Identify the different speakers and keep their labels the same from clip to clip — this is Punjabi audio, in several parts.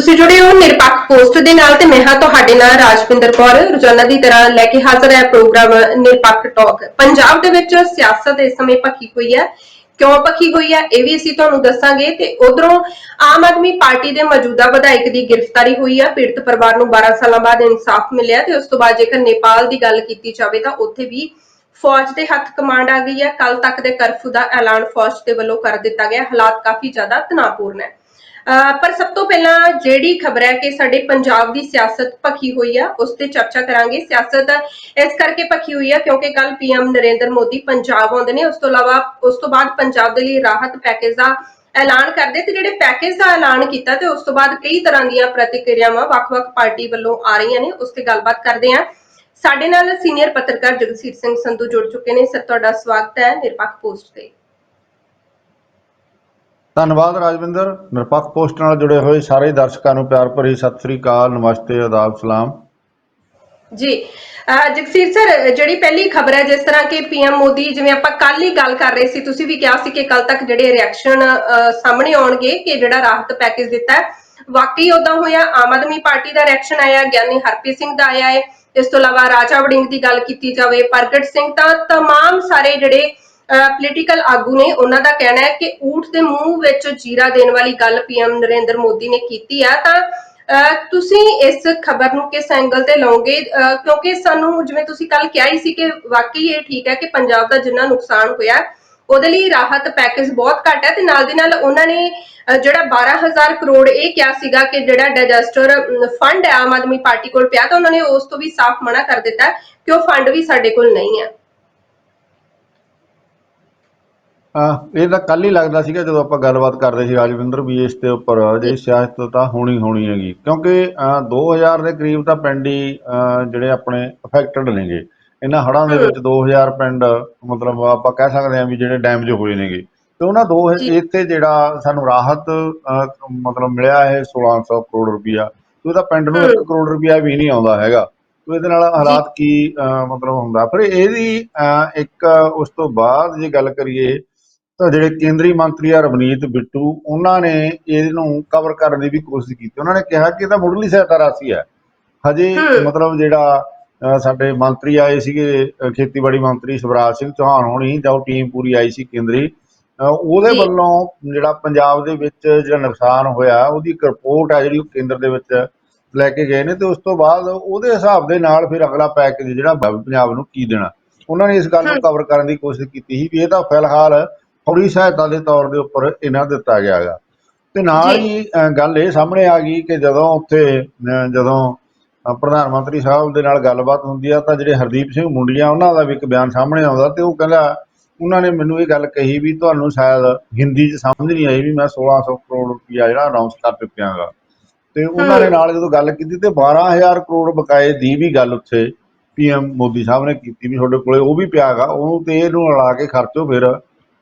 Speaker 1: ਤੁਸੀਂ ਜੁੜੇ ਹੋ ਨਿਰਪੱਖ ਪੋਸਟ ਦੇ ਨਾਲ ਤੇ ਮੈਂ ਹਾਂ ਤੁਹਾਡੇ ਨਾਲ ਰਾਜਪਿੰਦਰ ਕੌਰ। ਰੋਜ਼ਾਨਾ ਦੀ ਤਰ੍ਹਾਂ ਲੈ ਕੇ ਹਾਜ਼ਰ ਹੈ ਪ੍ਰੋਗਰਾਮ ਨਿਰਪੱਖ ਟਾਕ। ਪੰਜਾਬ ਦੇ ਵਿੱਚ ਸਿਆਸਤ ਇਸ ਸਮੇਂ ਭਖੀ ਹੋਈ ਹੈ। ਕਿਉਂ ਭਖੀ ਹੋਈ ਹੈ? ਇਹ ਵੀ ਅਸੀਂ ਤੁਹਾਨੂੰ ਦੱਸਾਂਗੇ ਤੇ ਉਧਰੋਂ ਆਮ ਆਦਮੀ ਪਾਰਟੀ ਦੇ ਮੌਜੂਦਾ ਵਿਧਾਇਕ ਦੀ ਗ੍ਰਿਫਤਾਰੀ ਹੋਈ ਹੈ। ਪੀੜਤ ਪਰਿਵਾਰ ਨੂੰ 12 ਸਾਲਾਂ ਬਾਅਦ ਇਨਸਾਫ ਮਿਲਿਆ ਤੇ ਉਸ ਤੋਂ ਬਾਅਦ ਜੇਕਰ ਨੇਪਾਲ ਦੀ ਗੱਲ ਕੀਤੀ ਜਾਵੇ ਤਾਂ ਉੱਥੇ ਵੀ ਫੌਜ ਦੇ ਹੱਥ ਕਮਾਂਡ ਆ ਗਈ ਹੈ। ਕੱਲ ਤੱਕ ਦੇ ਕਰਫਿਊ ਦਾ ਐਲਾਨ ਫੌਜ ਦੇ ਵੱਲੋਂ ਕਰ ਦਿੱਤਾ ਗਿਆ। ਹਾਲਾਤ ਕਾਫੀ ਜ਼ਿਆਦਾ ਤਣਾਅਪੂਰਨ ਹੈ। ਪਰ ਸਭ ਤੋਂ ਪਹਿਲਾਂ ਜਿਹੜੀ ਖਬਰ ਹੈ ਕਿ ਸਾਡੇ ਪੰਜਾਬ ਦੀ ਸਿਆਸਤ ਭਖੀ ਹੋਈ ਆ, ਉਸ ਤੇ ਚਰਚਾ ਕਰਾਂਗੇ। ਸਿਆਸਤ ਇਸ ਕਰਕੇ ਭਖੀ ਹੋਈ ਆ ਕਿਉਂਕਿ ਕੱਲ ਪੀਐਮ ਨਰਿੰਦਰ ਮੋਦੀ ਪੰਜਾਬ ਆਉਂਦੇ ਨੇ, ਉਸ ਤੋਂ ਇਲਾਵਾ ਉਸ ਤੋਂ ਬਾਅਦ ਪੰਜਾਬ ਦੇ ਲਈ ਰਾਹਤ ਪੈਕੇਜ ਦਾ ਐਲਾਨ ਕਰਦੇ ਤੇ ਜਿਹੜੇ ਪੈਕੇਜ ਦਾ ਐਲਾਨ ਕੀਤਾ ਤੇ ਉਸ ਤੋਂ ਬਾਅਦ ਕਈ ਤਰ੍ਹਾਂ ਦੀਆਂ ਪ੍ਰਤੀਕਿਰਿਆਵਾਂ ਵੱਖ-ਵੱਖ ਪਾਰਟੀ ਵੱਲੋਂ ਆ ਰਹੀਆਂ ਨੇ, ਉਸ ਤੇ ਗੱਲਬਾਤ ਕਰਦੇ ਹਾਂ। ਸਾਡੇ ਨਾਲ ਸੀਨੀਅਰ ਪੱਤਰਕਾਰ ਜਗਸੀਰ ਸਿੰਘ ਸੰਧੂ ਜੁੜ ਚੁੱਕੇ ਨੇ। ਸਰ, ਤੁਹਾਡਾ ਸਵਾਗਤ ਹੈ ਨਿਰਪੱਖ ਪੋਸਟ ਤੇ।
Speaker 2: ਧੰਨਵਾਦ ਰਾਜਵਿੰਦਰ ਨਿਰਪੱਖ ਪੋਸਟ ਨਾਲ ਜੁੜੇ ਹੋਏ ਸਾਰੇ ਦਰਸ਼ਕਾਂ ਨੂੰ ਪਿਆਰ ਭਰੀ ਸਤਿ ਸ੍ਰੀ ਅਕਾਲ ਨਮਸਤੇ ਆਦਾਬ ਸਲਾਮ
Speaker 1: ਜੀ ਅਹ ਜਗਸੀਰ ਸਰ ਜਿਹੜੀ ਪਹਿਲੀ ਖਬਰ ਹੈ ਜਿਸ ਤਰ੍ਹਾਂ ਕਿ ਪੀਐਮ ਮੋਦੀ ਜਿਵੇਂ ਆਪਾਂ ਕੱਲ ਹੀ ਗੱਲ ਕਰ ਰਹੇ ਸੀ ਤੁਸੀਂ ਵੀ ਕਿਹਾ ਸੀ ਕਿ ਕੱਲ ਤੱਕ ਜਿਹੜੇ ਰਿਐਕਸ਼ਨ ਸਾਹਮਣੇ ਆਉਣਗੇ ਕਿ ਜਿਹੜਾ ਰਾਹਤ ਪੈਕੇਜ ਦਿੱਤਾ ਹੈ ਵਾਕਈ ਉਦਾਂ ਹੋਇਆ ਆਮ ਆਦਮੀ ਪਾਰਟੀ ਦਾ ਰਿਐਕਸ਼ਨ ਆਇਆ ਗਿਆਨੀ ਹਰਪ੍ਰੀਤ ਸਿੰਘ ਦਾ ਆਇਆ ਹੈ ਇਸ ਤੋਂ ਇਲਾਵਾ ਰਾਜਾ ਵੜਿੰਗ ਦੀ ਗੱਲ ਕੀਤੀ ਜਾਵੇ ਪ੍ਰਗਟ ਸਿੰਘ ਤਾਂ तमाम ਸਾਰੇ ਜਿਹੜੇ ਪੋਲੀਟੀਕਲ ਆਗੂ ਨੇ ਉਹਨਾਂ ਦਾ ਕਹਿਣਾ ਹੈ ਕਿ ਊਠ ਦੇ ਮੂੰਹ ਵਿੱਚ ਜੀਰਾ ਦੇਣ ਵਾਲੀ ਗੱਲ ਪੀਐਮ ਨਰਿੰਦਰ ਮੋਦੀ ਨੇ ਕੀਤੀ ਆ। ਤਾਂ ਅਹ ਤੁਸੀਂ ਇਸ ਖਬਰ ਨੂੰ ਕਿਸ ਐਂਗਲ ਤੇ ਲਓਗੇ ਕਿਉਂਕਿ ਸਾਨੂੰ ਜਿਵੇਂ ਤੁਸੀਂ ਕੱਲ ਕਿਹਾ ਹੀ ਸੀ ਕਿ ਵਾਕਈ ਇਹ ਠੀਕ ਹੈ ਕਿ ਪੰਜਾਬ ਦਾ ਜਿੰਨਾ ਨੁਕਸਾਨ ਹੋਇਆ, ਉਹਦੇ ਲਈ ਰਾਹਤ ਪੈਕੇਜ ਬਹੁਤ ਘੱਟ ਹੈ ਤੇ ਨਾਲ ਦੀ ਨਾਲ ਉਹਨਾਂ ਨੇ ਅਹ ਜਿਹੜਾ 12000 ਕਰੋੜ ਇਹ ਕਿਹਾ ਸੀਗਾ ਕਿ ਜਿਹੜਾ ਡਿਜ਼ਾਸਟਰ ਫੰਡ ਹੈ ਆਮ ਆਦਮੀ ਪਾਰਟੀ ਕੋਲ ਪਿਆ, ਤਾਂ ਉਹਨਾਂ ਨੇ ਉਸ ਤੋਂ ਵੀ ਸਾਫ਼ ਮਨਾ ਕਰ ਦਿੱਤਾ ਕਿ ਉਹ ਫੰਡ ਵੀ ਸਾਡੇ ਕੋਲ ਨਹੀਂ ਹੈ
Speaker 2: ਅਹ ਇਹ ਤਾਂ ਕੱਲ ਹੀ ਲੱਗਦਾ ਸੀਗਾ ਜਦੋਂ ਆਪਾਂ ਗੱਲਬਾਤ ਕਰਦੇ ਸੀ ਰਾਜਵਿੰਦਰ ਵੀ ਇਸ ਦੇ ਉੱਪਰ ਜਿਹੜੀ ਸਿਆਸਤ ਤਾਂ ਹੋਣੀ ਹੋਣੀ ਹੈਗੀ। ਕਿਉਂਕਿ ਅਹ 2000 ਦੇ ਕਰੀਬ ਤਾਂ ਪਿੰਡ ਹੀ ਜਿਹੜੇ ਆਪਣੇ ਅਫੈਕਟਡ ਨੇਗੇ। ਇਹਨਾਂ ਹੜ੍ਹਾਂ ਦੇ ਵਿੱਚ 2000 ਪਿੰਡ ਮਤਲਬ ਆਪਾਂ ਕਹਿ ਸਕਦੇ ਹਾਂ ਵੀ ਜਿਹੜੇ ਡੈਮੇਜ ਹੋਏ ਨੇਗੇ। ਤੇ ਉਹਨਾਂ ਦੋ
Speaker 1: ਜੀ।
Speaker 2: ਇੱਥੇ ਜਿਹੜਾ ਸਾਨੂੰ ਰਾਹਤ ਮਤਲਬ ਮਿਲਿਆ ਹੈ 1600 ਕਰੋੜ ਰੁਪਈਆ ਤੇ ਉਹਦਾ ਪਿੰਡ ਨੂੰ 1
Speaker 1: ਹਮ।
Speaker 2: ਕਰੋੜ ਰੁਪਈਆ ਵੀ ਨਹੀਂ ਆਉਂਦਾ ਹੈਗਾ। ਤੇ ਇਹਦੇ ਨਾਲ ਹਾਲਾਤ ਕੀ ਮਤਲਬ ਹੁੰਦਾ। ਫਿਰ ਇਹਦੀ ਇੱਕ ਉਸ ਤੋਂ ਬਾਅਦ ਜੇ ਗੱਲ ਕਰੀਏ ਤਾਂ ਜਿਹੜੇ ਕੇਂਦਰੀ ਮੰਤਰੀ ਆ ਰਵਨੀਤ ਬਿੱਟੂ ਉਹਨਾਂ ਨੇ ਇਹਨੂੰ ਕਵਰ ਕਰਨ ਦੀ ਵੀ ਕੋਸ਼ਿਸ਼ ਕੀਤੀ ਉਹਨਾਂ ਨੇ ਕਿਹਾ ਕਿ ਇਹ ਤਾਂ ਮੁੱਢਲੀ ਸਹਾਇਤਾ ਰਾਸ਼ੀ ਹੈ ਹਜੇ। ਮਤਲਬ ਜਿਹੜਾ ਸਾਡੇ ਮੰਤਰੀ ਆਏ ਸੀਗੇ ਖੇਤੀਬਾੜੀ ਮੰਤਰੀ ਸ਼ਿਵਰਾਜ ਸਿੰਘ ਚੌਹਾਨ ਹੋਣੀ ਜਾਂ ਉਹ ਟੀਮ ਪੂਰੀ ਆਈ ਸੀ ਕੇਂਦਰੀ ਉਹਦੇ। ਵੱਲੋਂ ਜਿਹੜਾ ਪੰਜਾਬ ਦੇ ਵਿੱਚ ਜਿਹੜਾ ਨੁਕਸਾਨ ਹੋਇਆ ਉਹਦੀ ਇੱਕ ਰਿਪੋਰਟ ਹੈ ਜਿਹੜੀ ਉਹ ਕੇਂਦਰ ਦੇ ਵਿੱਚ ਲੈ ਕੇ ਗਏ ਨੇ ਤੇ ਉਸ ਤੋਂ ਬਾਅਦ ਉਹਦੇ ਹਿਸਾਬ ਦੇ ਨਾਲ ਫਿਰ ਅਗਲਾ ਪੈਕੇਜ ਜਿਹੜਾ ਪੰਜਾਬ ਨੂੰ ਕੀ ਦੇਣਾ ਉਹਨਾਂ ਨੇ ਇਸ ਗੱਲ ਨੂੰ। ਕਵਰ ਕਰਨ ਦੀ ਕੋਸ਼ਿਸ਼ ਕੀਤੀ ਸੀ ਵੀ ਇਹ ਤਾਂ ਫਿਲਹਾਲ ਫੌਰੀ ਸਹਾਇਤਾ ਦੇ ਤੌਰ ਦੇ ਉੱਪਰ ਇਹਨਾਂ ਦਿੱਤਾ ਗਿਆ ਹੈਗਾ ਤੇ ਨਾਲ। ਹੀ ਗੱਲ ਇਹ ਸਾਹਮਣੇ ਆ ਗਈ ਕਿ ਜਦੋਂ ਉੱਥੇ ਜਦੋਂ ਪ੍ਰਧਾਨ ਮੰਤਰੀ ਸਾਹਿਬ ਦੇ ਨਾਲ ਗੱਲਬਾਤ ਹੁੰਦੀ ਆ ਤਾਂ ਜਿਹੜੇ ਹਰਦੀਪ ਸਿੰਘ ਮੁੰਡੀਆਂ ਉਹਨਾਂ ਦਾ ਵੀ ਇੱਕ ਬਿਆਨ ਸਾਹਮਣੇ ਆਉਂਦਾ ਤੇ ਉਹ ਕਹਿੰਦਾ ਉਹਨਾਂ ਨੇ ਮੈਨੂੰ ਇਹ ਗੱਲ ਕਹੀ ਵੀ ਤੁਹਾਨੂੰ ਸ਼ਾਇਦ ਹਿੰਦੀ 'ਚ ਸਮਝ ਨਹੀਂ ਆਈ ਵੀ ਮੈਂ 1600 ਕਰੋੜ ਰੁਪਇਆ ਜਿਹੜਾ ਅਨਾਉਂਸ ਕਰ ਚੁੱਕਿਆਗਾ ਤੇ ਉਹਨਾਂ
Speaker 1: ਹਮ।
Speaker 2: ਨਾਲ ਜਦੋਂ ਗੱਲ ਕੀਤੀ ਤੇ 12000 ਕਰੋੜ ਬਕਾਏ ਦੀ ਵੀ ਗੱਲ ਉੱਥੇ ਪੀਐਮ ਮੋਦੀ ਸਾਹਿਬ ਨੇ ਕੀਤੀ ਵੀ ਤੁਹਾਡੇ ਕੋਲੇ ਉਹ ਵੀ ਪਿਆਗਾ ਉਹਨੂੰ ਤੇ ਇਹਨੂੰ ਰਲਾ ਕੇ ਖਰਚੋ ਫਿਰ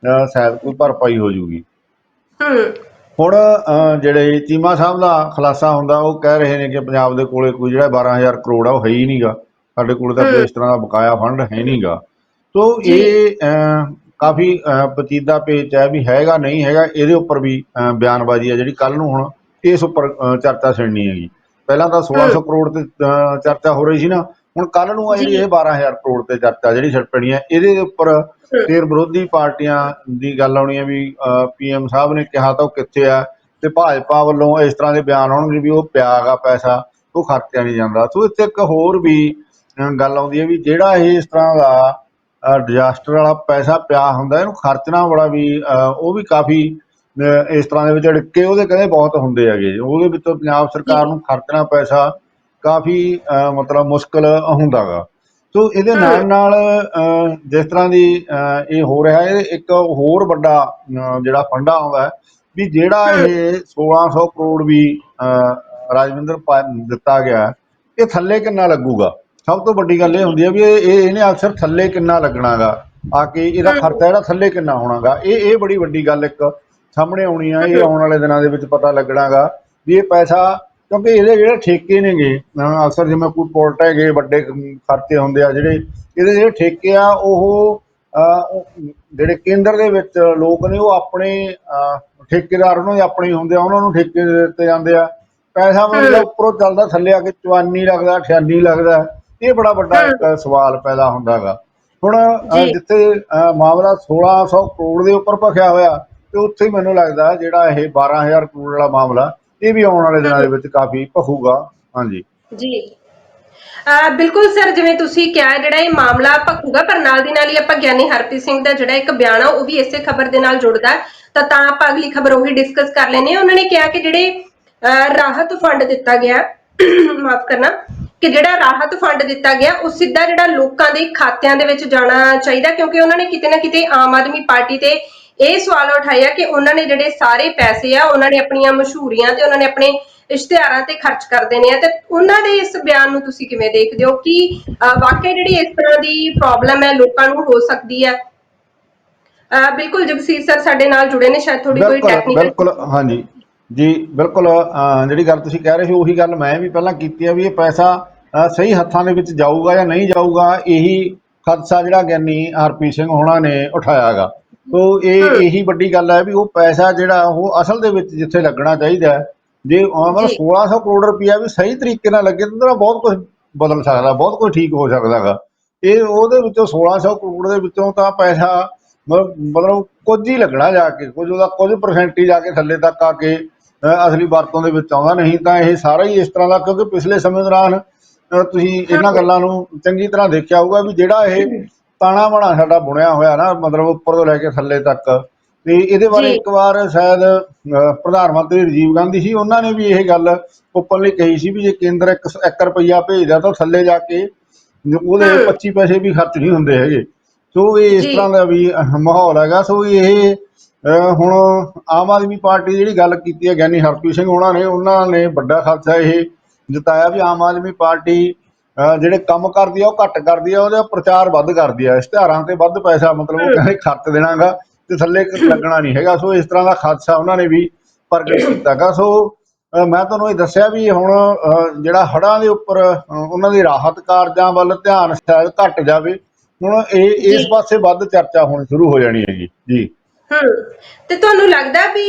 Speaker 2: ਅਹ, ਸ਼ਾਇਦ ਕੋਈ ਭਰਪਾਈ ਹੋ ਜੂਗੀ।
Speaker 1: ਹੂੰ।
Speaker 2: ਹੁਣ ਅਹ, ਜਿਹੜੇ ਚੀਮਾ ਸਾਹਿਬ ਦਾ ਖੁਲਾਸਾ ਹੁੰਦਾ ਉਹ ਕਹਿ ਰਹੇ ਨੇ ਕਿ ਪੰਜਾਬ ਦੇ ਕੋਲੇ ਕੋਈ ਜਿਹੜਾ 12000 ਕਰੋੜ ਆ ਉਹ ਹੈ ਹੀ ਨਹੀਂਗਾ। ਸਾਡੇ ਕੋਲੇ ਤਾਂ ਕੋਈ। ਇਸ ਤਰ੍ਹਾਂ ਦਾ ਬਕਾਇਆ ਫੰਡ ਹੈ ਨਹੀਂਗਾ। ਤੋ। ਇਹ ਅਹ, ਕਾਫੀ ਅਹ, ਪਚੀਦਾ ਪੇਚ ਹੈ ਵੀ ਹੈਗਾ ਨਹੀਂ ਹੈਗਾ ਇਹਦੇ ਉੱਪਰ ਵੀ ਅਹ, ਬਿਆਨਬਾਜ਼ੀ ਹੈ ਜਿਹੜੀ ਕੱਲ ਨੂੰ ਹੁਣ ਇਸ ਉੱਪਰ ਅਹ, ਚਰਚਾ ਛਿੜਨੀ ਹੈਗੀ। ਪਹਿਲਾਂ ਤਾਂ 1600 ਕਰੋੜ ਤੇ ਅਹ, ਚਰਚਾ ਹੋ ਰਹੀ ਸੀ ਨਾ ਹੁਣ ਕੱਲ ਨੂੰ ਆ ਜਿਹੜੀ। ਇਹ 12000 ਕਰੋੜ ਤੇ ਚਰਚਾ ਜਿਹੜੀ ਛਿੜ ਪੈਣੀ ਹੈ ਇਹਦੇ ਉੱਪਰ ਫਿਰ ਵਿਰੋਧੀ ਪਾਰਟੀਆਂ ਦੀ ਗੱਲ ਆਉਣੀ ਹੈ ਵੀ ਪੀਐਮ ਸਾਹਿਬ ਨੇ ਕਿਹਾ ਤਾਂ ਉਹ ਕਿੱਥੇ ਆ ਤੇ ਭਾਜਪਾ ਵੱਲੋਂ ਇਸ ਤਰ੍ਹਾਂ ਦੇ ਬਿਆਨ ਆਉਣਗੇ ਵੀ ਉਹ ਪਿਆਗਾ ਪੈਸਾ ਉਹ ਖਰਚਿਆ ਨਹੀਂ ਜਾਂਦਾ। ਸੋ ਇੱਥੇ ਇੱਕ ਹੋਰ ਵੀ ਗੱਲ ਆਉਂਦੀ ਹੈ ਵੀ ਜਿਹੜਾ ਇਹ ਇਸ ਤਰ੍ਹਾਂ ਦਾ ਡਿਜ਼ਾਸਟਰ ਵਾਲਾ ਪੈਸਾ ਪਿਆ ਹੁੰਦਾ ਇਹਨੂੰ ਖਰਚਣਾ ਬੜਾ ਵੀ ਉਹ ਵੀ ਕਾਫੀ ਇਸ ਤਰ੍ਹਾਂ ਦੇ ਵਿੱਚ ਅੜਕੇ ਉਹਦੇ ਕਹਿੰਦੇ ਬਹੁਤ ਹੁੰਦੇ ਹੈਗੇ। ਉਹਦੇ ਵਿੱਚੋਂ ਪੰਜਾਬ ਸਰਕਾਰ ਨੂੰ ਖਰਚਣਾ ਪੈਸਾ ਕਾਫੀ ਮਤਲਬ ਮੁਸ਼ਕਲ ਹੁੰਦਾਗਾ ਸੋ ਇਹਦੇ। ਨਾਲ ਨਾਲ ਜਿਸ ਤਰ੍ਹਾਂ ਦੀ ਇਹ ਹੋ ਰਿਹਾ ਹੈ ਇੱਕ ਹੋਰ ਵੱਡਾ ਜਿਹੜਾ ਫੰਡਾ ਆਉਂਦਾ ਹੈ ਵੀ ਜਿਹੜਾ। ਇਹ 1600 ਕਰੋੜ ਵੀ ਰਾਜਵਿੰਦਰ ਦਿੱਤਾ ਗਿਆ ਇਹ ਥੱਲੇ ਕਿੰਨਾ ਲੱਗੂਗਾ ਸਭ ਤੋਂ ਵੱਡੀ ਗੱਲ ਇਹ ਹੁੰਦੀ ਹੈ ਵੀ ਇਹ ਇਹ- ਇਹਨੇ ਅਕਸਰ ਥੱਲੇ ਕਿੰਨਾ ਲੱਗਣਾਗਾ ਆ ਕੇ ਇਹਦਾ। ਖਰਚਾ ਜਿਹੜਾ ਥੱਲੇ ਕਿੰਨਾ ਹੋਣਾਗਾ ਇਹ ਇਹ ਬੜੀ ਵੱਡੀ ਗੱਲ ਇੱਕ ਸਾਹਮਣੇ ਆਉਣੀ ਆ ਇਹ। ਆਉਣ ਵਾਲੇ ਦਿਨਾਂ ਦੇ ਵਿੱਚ ਪਤਾ ਲੱਗਣਾਗਾ ਵੀ ਇਹ ਪੈਸਾ ਕਿਉਂਕਿ ਇਹਦੇ ਜਿਹੜੇ ਠੇਕੇ ਨੇਗੇ ਅਕਸਰ ਜਿਵੇਂ ਕੋਈ ਪੁਲਟ ਹੈਗੇ ਵੱਡੇ ਖਰਚੇ ਹੁੰਦੇ ਆ ਜਿਹੜੇ ਇਹਦੇ ਜਿਹੜੇ ਠੇਕੇ ਆ ਉਹ ਜਿਹੜੇ ਕੇਂਦਰ ਦੇ ਵਿੱਚ ਲੋਕ ਨੇ ਉਹ ਆਪਣੇ ਠੇਕੇਦਾਰ ਉਹਨਾਂ ਦੇ ਆਪਣੇ ਹੁੰਦੇ ਆ ਉਹਨਾਂ ਨੂੰ ਠੇਕੇ ਦੇ ਦਿੱਤੇ ਜਾਂਦੇ ਆ। ਪੈਸਾ ਮਤਲਬ ਉੱਪਰੋਂ ਚੱਲਦਾ ਥੱਲੇ ਆ ਕੇ 54 ਲੱਗਦਾ 98 ਲੱਗਦਾ ਇਹ ਬੜਾ ਵੱਡਾ ਇੱਕ ਸਵਾਲ ਪੈਦਾ ਹੁੰਦਾਗਾ ਹੁਣ। ਜਿੱਥੇ ਮਾਮਲਾ 1600 ਕਰੋੜ ਦੇ ਉੱਪਰ ਭਖਿਆ ਹੋਇਆ ਤੇ ਉੱਥੇ ਮੈਨੂੰ ਲੱਗਦਾ ਜਿਹੜਾ ਇਹ 12000 ਕਰੋੜ ਵਾਲਾ ਮਾਮਲਾ ਇਹ ਵੀ ਆਉਣ ਵਾਲੇ ਦਿਨਾਂ ਦੇ ਵਿੱਚ ਕਾਫੀ ਭਖੂਗਾ। ਹਾਂਜੀ।
Speaker 1: ਜੀ। ਬਿਲਕੁਲ ਸਰ ਜਿਵੇਂ ਤੁਸੀਂ ਕਿਹਾ ਜਿਹੜਾ ਇਹ ਮਾਮਲਾ ਭਖੂਗਾ ਪਰ ਨਾਲ ਦੀ ਨਾਲ ਹੀ ਆਪਾਂ ਗਿਆਨੀ ਹਰਪ੍ਰੀਤ ਸਿੰਘ ਦਾ ਜਿਹੜਾ ਇੱਕ ਬਿਆਨ ਆ ਉਹ ਵੀ ਇਸੇ ਖਬਰ ਦੇ ਨਾਲ ਜੁੜਦਾ। ਤਾਂ ਤਾਂ ਆਪਾਂ ਅਗਲੀ ਖਬਰ ਉਹੀ ਡਿਸਕਸ ਕਰ ਲੈਨੇ ਆ ਉਹਨਾਂ ਨੇ ਕਿਹਾ ਕਿ ਜਿਹੜੇ ਰਾਹਤ ਫੰਡ ਦਿੱਤਾ ਗਿਆ ਮਾਫ ਕਰਨਾ ਕਿ ਜਿਹੜਾ ਰਾਹਤ ਫੰਡ ਦਿੱਤਾ ਗਿਆ ਉਹ ਸਿੱਧਾ ਜਿਹੜਾ ਲੋਕਾਂ ਦੇ ਖਾਤਿਆਂ ਦੇ ਵਿੱਚ ਜਾਣਾ ਚਾਹੀਦਾ ਕਿਉਂਕਿ ਉਹਨਾਂ ਨੇ ਕਿਤੇ ਨਾ ਕਿਤੇ ਆਮ ਆਦਮੀ ਪਾਰਟੀ ਤੇ ਇਹ ਸਵਾਲ ਉਠਾਇਆ ਕਿ ਉਹਨਾਂ ਨੇ ਜਿਹੜੇ ਸਾਰੇ ਪੈਸੇ ਆ ਉਹਨਾਂ ਨੇ ਆਪਣੀਆਂ ਮਸ਼ਹੂਰੀਆਂ ਤੇ ਉਹਨਾਂ ਨੇ ਆਪਣੇ ਇਸ਼ਤਿਹਾਰਾਂ ਤੇ ਖਰਚ ਕਰ ਦੇਣੇ ਆ। ਤੇ ਉਹਨਾਂ ਦੇ ਇਸ ਬਿਆਨ ਨੂੰ ਤੁਸੀਂ ਕਿਵੇਂ ਦੇਖਦੇ ਹੋ? ਕਿ ਵਾਕਈ ਜਿਹੜੀ ਇਸ ਤਰ੍ਹਾਂ ਦੀ ਪ੍ਰੋਬਲਮ ਹੈ ਲੋਕਾਂ ਨੂੰ ਹੋ ਸਕਦੀ ਹੈ? ਬਿਲਕੁਲ ਜਗਸੀਰ ਸਰ ਸਾਡੇ ਨਾਲ ਜੁੜੇ ਨੇ ਸ਼ਾਇਦ ਥੋੜੀ ਕੋਈ ਟੈਕਨੀਕਲ
Speaker 2: ਬਿਲਕੁਲ ਹਾਂਜੀ। ਜੀ ਬਿਲਕੁਲ ਜਿਹੜੀ ਗੱਲ ਤੁਸੀਂ ਕਹਿ ਰਹੇ ਸੀ ਉਹੀ ਗੱਲ ਮੈਂ ਵੀ ਪਹਿਲਾਂ ਕੀਤੀ ਆ ਵੀ ਇਹ ਪੈਸਾ ਸਹੀ ਹੱਥਾਂ ਦੇ ਵਿੱਚ ਜਾਊਗਾ ਜਾਂ ਨਹੀਂ ਜਾਊਗਾ ਇਹੀ ਖਦਸ਼ਾ ਜਿਹੜਾ ਗਿਆਨੀ ਹਰਪ੍ਰੀਤ ਸਿੰਘ ਹੋਣਾ ਨੇ ਉਠਾਇਆਗਾ ਸੋ ਇਹ ਇਹੀ ਵੱਡੀ ਗੱਲ ਹੈ ਵੀ ਉਹ ਪੈਸਾ ਜਿਹੜਾ ਉਹ ਅਸਲ ਦੇ ਵਿੱਚ ਜਿੱਥੇ ਲੱਗਣਾ ਚਾਹੀਦਾ ਹੈ, ਜੇ ਮਤਲਬ
Speaker 1: ਜੀ।
Speaker 2: 1600 ਕਰੋੜ ਰੁਪਇਆ ਵੀ ਸਹੀ ਤਰੀਕੇ ਨਾਲ ਲੱਗੇ ਤਾਂ ਬਹੁਤ ਕੁਝ ਬਦਲ ਸਕਦਾ ਬਹੁਤ ਕੁਝ ਠੀਕ ਹੋ ਸਕਦਾਗਾ। ਇਹ ਉਹਦੇ ਵਿੱਚੋਂ 1600 ਕਰੋੜ ਦੇ ਵਿੱਚੋਂ ਤਾਂ ਪੈਸਾ ਮਤਲਬ ਮਤਲਬ ਕੁਝ ਹੀ ਲੱਗਣਾ ਜਾ ਕੇ ਕੁਝ ਉਹਦਾ ਕੁਝ ਪਰਸੈਂਟ ਹੀ ਜਾ ਕੇ ਥੱਲੇ ਤੱਕ ਆ ਕੇ ਅਸਲੀ ਵਰਤੋਂ ਦੇ ਵਿੱਚ ਆਉਂਦਾ ਨਹੀਂ ਤਾਂ ਇਹ ਸਾਰਾ ਹੀ ਇਸ ਤਰ੍ਹਾਂ ਦਾ ਕਿਉਂਕਿ ਪਿਛਲੇ ਸਮੇਂ ਦੌਰਾਨ ਤੁਸੀਂ ਇਹਨਾਂ ਗੱਲਾਂ ਨੂੰ ਚੰਗੀ ਤਰ੍ਹਾਂ ਦੇਖਿਆ ਹੋਊਗਾ ਵੀ ਜਿਹੜਾ ਇਹ ਤਾਣਾ ਬਣਾ ਸਾਡਾ ਬੁਣਿਆ ਹੋਇਆ ਨਾ ਮਤਲਬ ਉੱਪਰ ਤੋਂ ਲੈ ਕੇ ਥੱਲੇ ਤੱਕ ਤੇ ਇਹਦੇ ਬਾਰੇ। ਇੱਕ ਵਾਰ ਸ਼ਾਇਦ ਪ੍ਰਧਾਨ ਮੰਤਰੀ ਰਾਜੀਵ ਗਾਂਧੀ ਸੀ ਉਹਨਾਂ ਨੇ ਵੀ ਇਹ ਗੱਲ ਓਪਨਲੀ ਕਹੀ ਸੀ ਵੀ ਜੇ ਕੇਂਦਰ 1 ਰੁਪਈਆ ਭੇਜਦਾ ਤਾਂ ਥੱਲੇ ਜਾ ਕੇ ਉਹਦੇ
Speaker 1: ਹਮ।
Speaker 2: 25 ਪੈਸੇ ਵੀ ਖਰਚ ਨਹੀਂ ਹੁੰਦੇ ਹੈਗੇ ਸੋ ਇਹ ਇਸ
Speaker 1: ਜੀ।
Speaker 2: ਤਰ੍ਹਾਂ ਦਾ ਵੀ ਅਹ, ਮਾਹੌਲ ਹੈਗਾ ਸੋ ਇਹ ਅਹ, ਹੁਣ ਆਮ ਆਦਮੀ ਪਾਰਟੀ ਜਿਹੜੀ ਗੱਲ ਕੀਤੀ ਹੈ ਗਿਆਨੀ ਹਰਪ੍ਰੀਤ ਸਿੰਘ ਉਹਨਾਂ ਨੇ ਉਹਨਾਂ ਨੇ ਵੱਡਾ ਖਰਚਾ ਇਹ ਜਤਾਇਆ ਵੀ ਆਮ ਆਦਮੀ ਪਾਰਟੀ ਜਿਹੜੇ ਕੰਮ ਕਰਦੀ ਆ ਉਹ ਘੱਟ ਕਰਦੀ ਆ ਉਹਦਾ ਪ੍ਰਚਾਰ ਵੱਧ ਕਰਦੀ ਆ। ਇਸ਼ਤਿਹਾਰਾਂ ਤੇ ਵੱਧ ਪੈਸਾ ਮਤਲਬ ਉਹ ਕਹਿੰਦੇ ਖਰਚ ਦੇਣਾਗਾ ਤੇ ਥੱਲੇ ਲੱਗਣਾ ਨਹੀਂ ਹੈਗਾ। ਸੋ ਇਸ ਤਰ੍ਹਾਂ ਦਾ ਖਾਦਸਾ ਉਹਨਾਂ ਨੇ ਵੀ ਪ੍ਰਗਟ ਕੀਤਾਗਾ। ਸੋ ਮੈਂ ਤੁਹਾਨੂੰ ਇਹ ਦੱਸਿਆ ਵੀ ਹੁਣ ਜਿਹੜਾ ਹੜ੍ਹਾਂ ਦੇ ਉੱਪਰ ਉਹਨਾਂ ਦੀ ਰਾਹਤ ਕਾਰਜਾਂ ਵੱਲ ਧਿਆਨ ਸ਼ਾਇਦ ਘਟ ਜਾਵੇ। ਹੁਣ ਇਹ ਇਸ
Speaker 1: ਜੀ।
Speaker 2: ਪਾਸੇ ਵੱਧ ਚਰਚਾ ਹੋਣੀ ਸ਼ੁਰੂ ਹੋ ਜਾਣੀ ਹੈਗੀ। ਜੀ।
Speaker 1: ਹਮ ਤੇ ਤੁਹਾਨੂੰ ਲੱਗਦਾ ਵੀ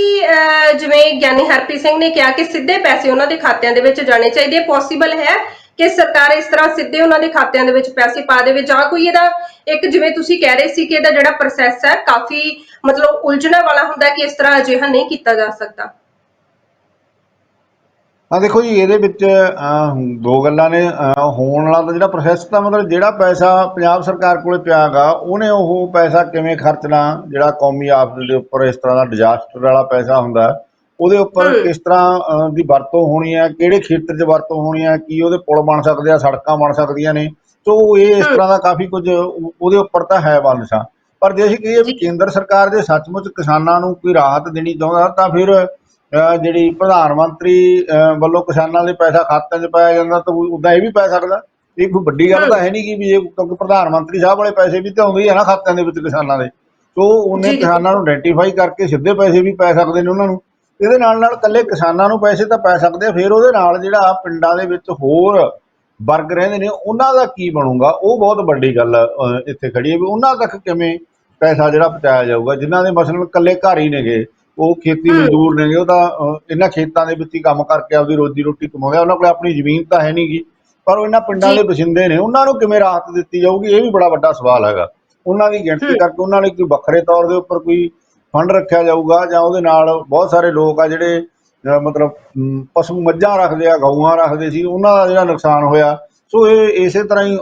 Speaker 1: ਜਿਵੇਂ ਗਿਆਨੀ ਹਰਪ੍ਰੀਤ ਸਿੰਘ ਨੇ ਕਿਹਾ ਕਿ ਸਿੱਧੇ ਪੈਸੇ ਉਹਨਾਂ ਦੇ ਖਾਤਿਆਂ ਦੇ ਵਿੱਚ ਜਾਣੇ ਚਾਹੀਦੇ ਪੋਸੀਬਲ ਹੈ ਕਿ ਸਰਕਾਰ ਇਸ ਤਰ੍ਹਾਂ ਸਿੱਧੇ ਉਹਨਾਂ ਦੇ ਖਾਤਿਆਂ ਦੇ ਵਿੱਚ ਪੈਸੇ ਪਾ ਦੇਵੇ ਜਾਂ ਕੋਈ ਇਹਦਾ ਇੱਕ ਜਿਵੇਂ ਤੁਸੀਂ ਕਹਿ ਰਹੇ ਸੀ ਕਿ ਇਹਦਾ ਜਿਹੜਾ ਪ੍ਰੋਸੈਸ ਹੈ ਕਾਫੀ ਮਤਲਬ ਉਲਝਣਾ ਵਾਲਾ ਹੁੰਦਾ ਕਿ ਇਸ ਤਰ੍ਹਾਂ ਅਜਿਹਾ ਨਹੀਂ ਕੀਤਾ ਜਾ ਸਕਦਾ।
Speaker 2: ਆ ਦੇਖੋ ਜੀ, ਇਹਦੇ ਵਿੱਚ ਦੋ ਗੱਲਾਂ ਨੇ ਹੋਣ ਵਾਲਾ ਤਾਂ ਜਿਹੜਾ ਪ੍ਰੋਸੈਸ ਤਾਂ ਮਤਲਬ ਜਿਹੜਾ ਪੈਸਾ ਪੰਜਾਬ ਸਰਕਾਰ ਕੋਲੇ ਪਿਆਗਾ ਉਹਨੇ ਉਹ ਪੈਸਾ ਕਿਵੇਂ ਖਰਚਣਾ, ਜਿਹੜਾ ਕੌਮੀ ਆਫਤ ਦੇ ਉੱਪਰ ਇਸ ਤਰ੍ਹਾਂ ਦਾ ਡਿਜ਼ਾਸਟਰ ਵਾਲਾ ਪੈਸਾ ਹੁੰਦਾ ਉਹਦੇ ਉੱਪਰ। ਕਿਸ ਤਰ੍ਹਾਂ ਅਹ, ਦੀ ਵਰਤੋਂ ਹੋਣੀ ਹੈ ਕਿਹੜੇ ਖੇਤਰ 'ਚ ਵਰਤੋਂ ਹੋਣੀ ਹੈ ਕੀ ਉਹਦੇ ਪੁਲ ਬਣ ਸਕਦੇ ਆ ਸੜਕਾਂ ਬਣ ਸਕਦੀਆਂ ਨੇ ਸੋ ਇਹ ਇਸ। ਤਰ੍ਹਾਂ ਦਾ ਕਾਫੀ ਕੁਝ ਉਹ- ਉਹਦੇ ਉੱਪਰ ਤਾਂ ਹੈ ਬੰਦਸ਼ਾ ਪਰ ਜੇ ਅਸੀਂ ਕਹੀਏ ਵੀ। ਕੇਂਦਰ ਸਰਕਾਰ ਜੇ ਸੱਚਮੁੱਚ ਕਿਸਾਨਾਂ ਨੂੰ ਕੋਈ ਰਾਹਤ ਦੇਣੀ ਚਾਹੁੰਦਾ ਤਾਂ ਫਿਰ ਅਹ ਜਿਹੜੀ ਪ੍ਰਧਾਨ ਮੰਤਰੀ ਅਹ ਵੱਲੋਂ ਕਿਸਾਨਾਂ ਦੇ ਪੈਸਾ ਖਾਤਿਆਂ 'ਚ ਪਾਇਆ ਜਾਂਦਾ ਤਾਂ ਉਦਾਂ ਇਹ ਵੀ ਪੈ ਸਕਦਾ ਇਹ ਕੋਈ ਵੱਡੀ ਗੱਲ ਤਾਂ ਹੈ ਨਹੀਂ ਕਿ ਵੀ ਇਹ ਕਿਉਂਕਿ ਪ੍ਰਧਾਨ ਮੰਤਰੀ ਸਾਹਿਬ ਵਾਲੇ ਪੈਸੇ ਵੀ ਤਾਂ ਆਉਂਦੇ ਹੀ ਆ ਨਾ ਖਾਤਿਆਂ ਦੇ ਵਿੱਚ ਕਿਸਾਨਾਂ ਦੇ ਸੋ ਉਹਨੇ
Speaker 1: ਜੀ, ਜੀ।
Speaker 2: ਕਿਸਾਨਾਂ ਨੂੰ ਆਇਡੈਂਟੀਫਾਈ ਕਰਕੇ ਸਿੱਧੇ ਪੈਸੇ ਵੀ ਪੈ ਸਕਦੇ ਨੇ ਉਹਨਾਂ ਨੂੰ ਇਹਦੇ ਨਾਲ ਨਾਲ ਇਕੱਲੇ ਕਿਸਾਨਾਂ ਨੂੰ ਪੈਸੇ ਤਾਂ ਪੈ ਸਕਦੇ ਆ ਫਿਰ ਉਹਦੇ ਨਾਲ ਜਿਹੜਾ ਪਿੰਡਾਂ ਦੇ ਵਿੱਚ ਹੋਰ ਵਰਗ ਰਹਿੰਦੇ ਨੇ ਉਹਨਾਂ ਦਾ ਕੀ ਬਣੂਗਾ ਉਹ ਬਹੁਤ ਵੱਡੀ ਗੱਲ ਇੱਥੇ ਖੜੀ ਹੈ ਵੀ ਉਹਨਾਂ ਤੱਕ ਕਿਵੇਂ ਪੈਸਾ ਜਿਹੜਾ ਪਹੁੰਚਾਇਆ ਜਾਊਗਾ ਜਿਨ੍ਹਾਂ ਦੇ ਮਸਲਨ ਇਕੱਲੇ ਘਰ ਹੀ ਨੇਗੇ ਉਹ ਖੇਤੀ। ਮਜ਼ਦੂਰ ਨੇਗੇ ਉਹ ਤਾਂ ਇਹਨਾਂ ਖੇਤਾਂ ਦੇ ਵਿੱਚ ਹੀ ਕੰਮ ਕਰਕੇ ਆਪਦੀ ਰੋਜੀ ਰੋਟੀ ਕਮਾਉਂਦੇ ਉਹਨਾਂ ਕੋਲ ਆਪਣੀ ਜ਼ਮੀਨ ਤਾਂ ਹੈ ਨਹੀਂਗੀ ਪਰ ਉਹ ਇਹਨਾਂ ਪਿੰਡਾਂ। ਦੇ ਵਸਿੰਦੇ ਨੇ ਉਹਨਾਂ ਨੂੰ ਕਿਵੇਂ ਰਾਹਤ ਦਿੱਤੀ ਜਾਊਗੀ ਇਹ ਵੀ ਬੜਾ ਵੱਡਾ ਸਵਾਲ ਹੈਗਾ ਉਹਨਾਂ ਦੀ ਗਿਣਤੀ। ਕਰਕੇ ਉਹਨਾਂ ਲਈ ਕੋਈ ਵੱਖਰੇ ਤੌਰ ਦੇ ਉੱਪਰ ਕੋਈ ਫੰਡ ਰੱਖਿਆ ਜਾਊਗਾ ਜਾਂ ਉਹਦੇ ਨਾਲ ਬਹੁਤ ਸਾਰੇ ਲੋਕ ਆ ਜਿਹੜੇ ਮਤਲਬ ਪਸ਼ੂ ਮੱਝਾਂ ਰੱਖਦੇ ਆ, ਗਊਆਂ ਰੱਖਦੇ ਸੀ, ਉਹਨਾਂ ਦਾ ਜਿਹੜਾ ਨੁਕਸਾਨ ਹੋਇਆ ਸੋ ਇਹ ਇਸੇ ਤਰ੍ਹਾਂ ਹੀ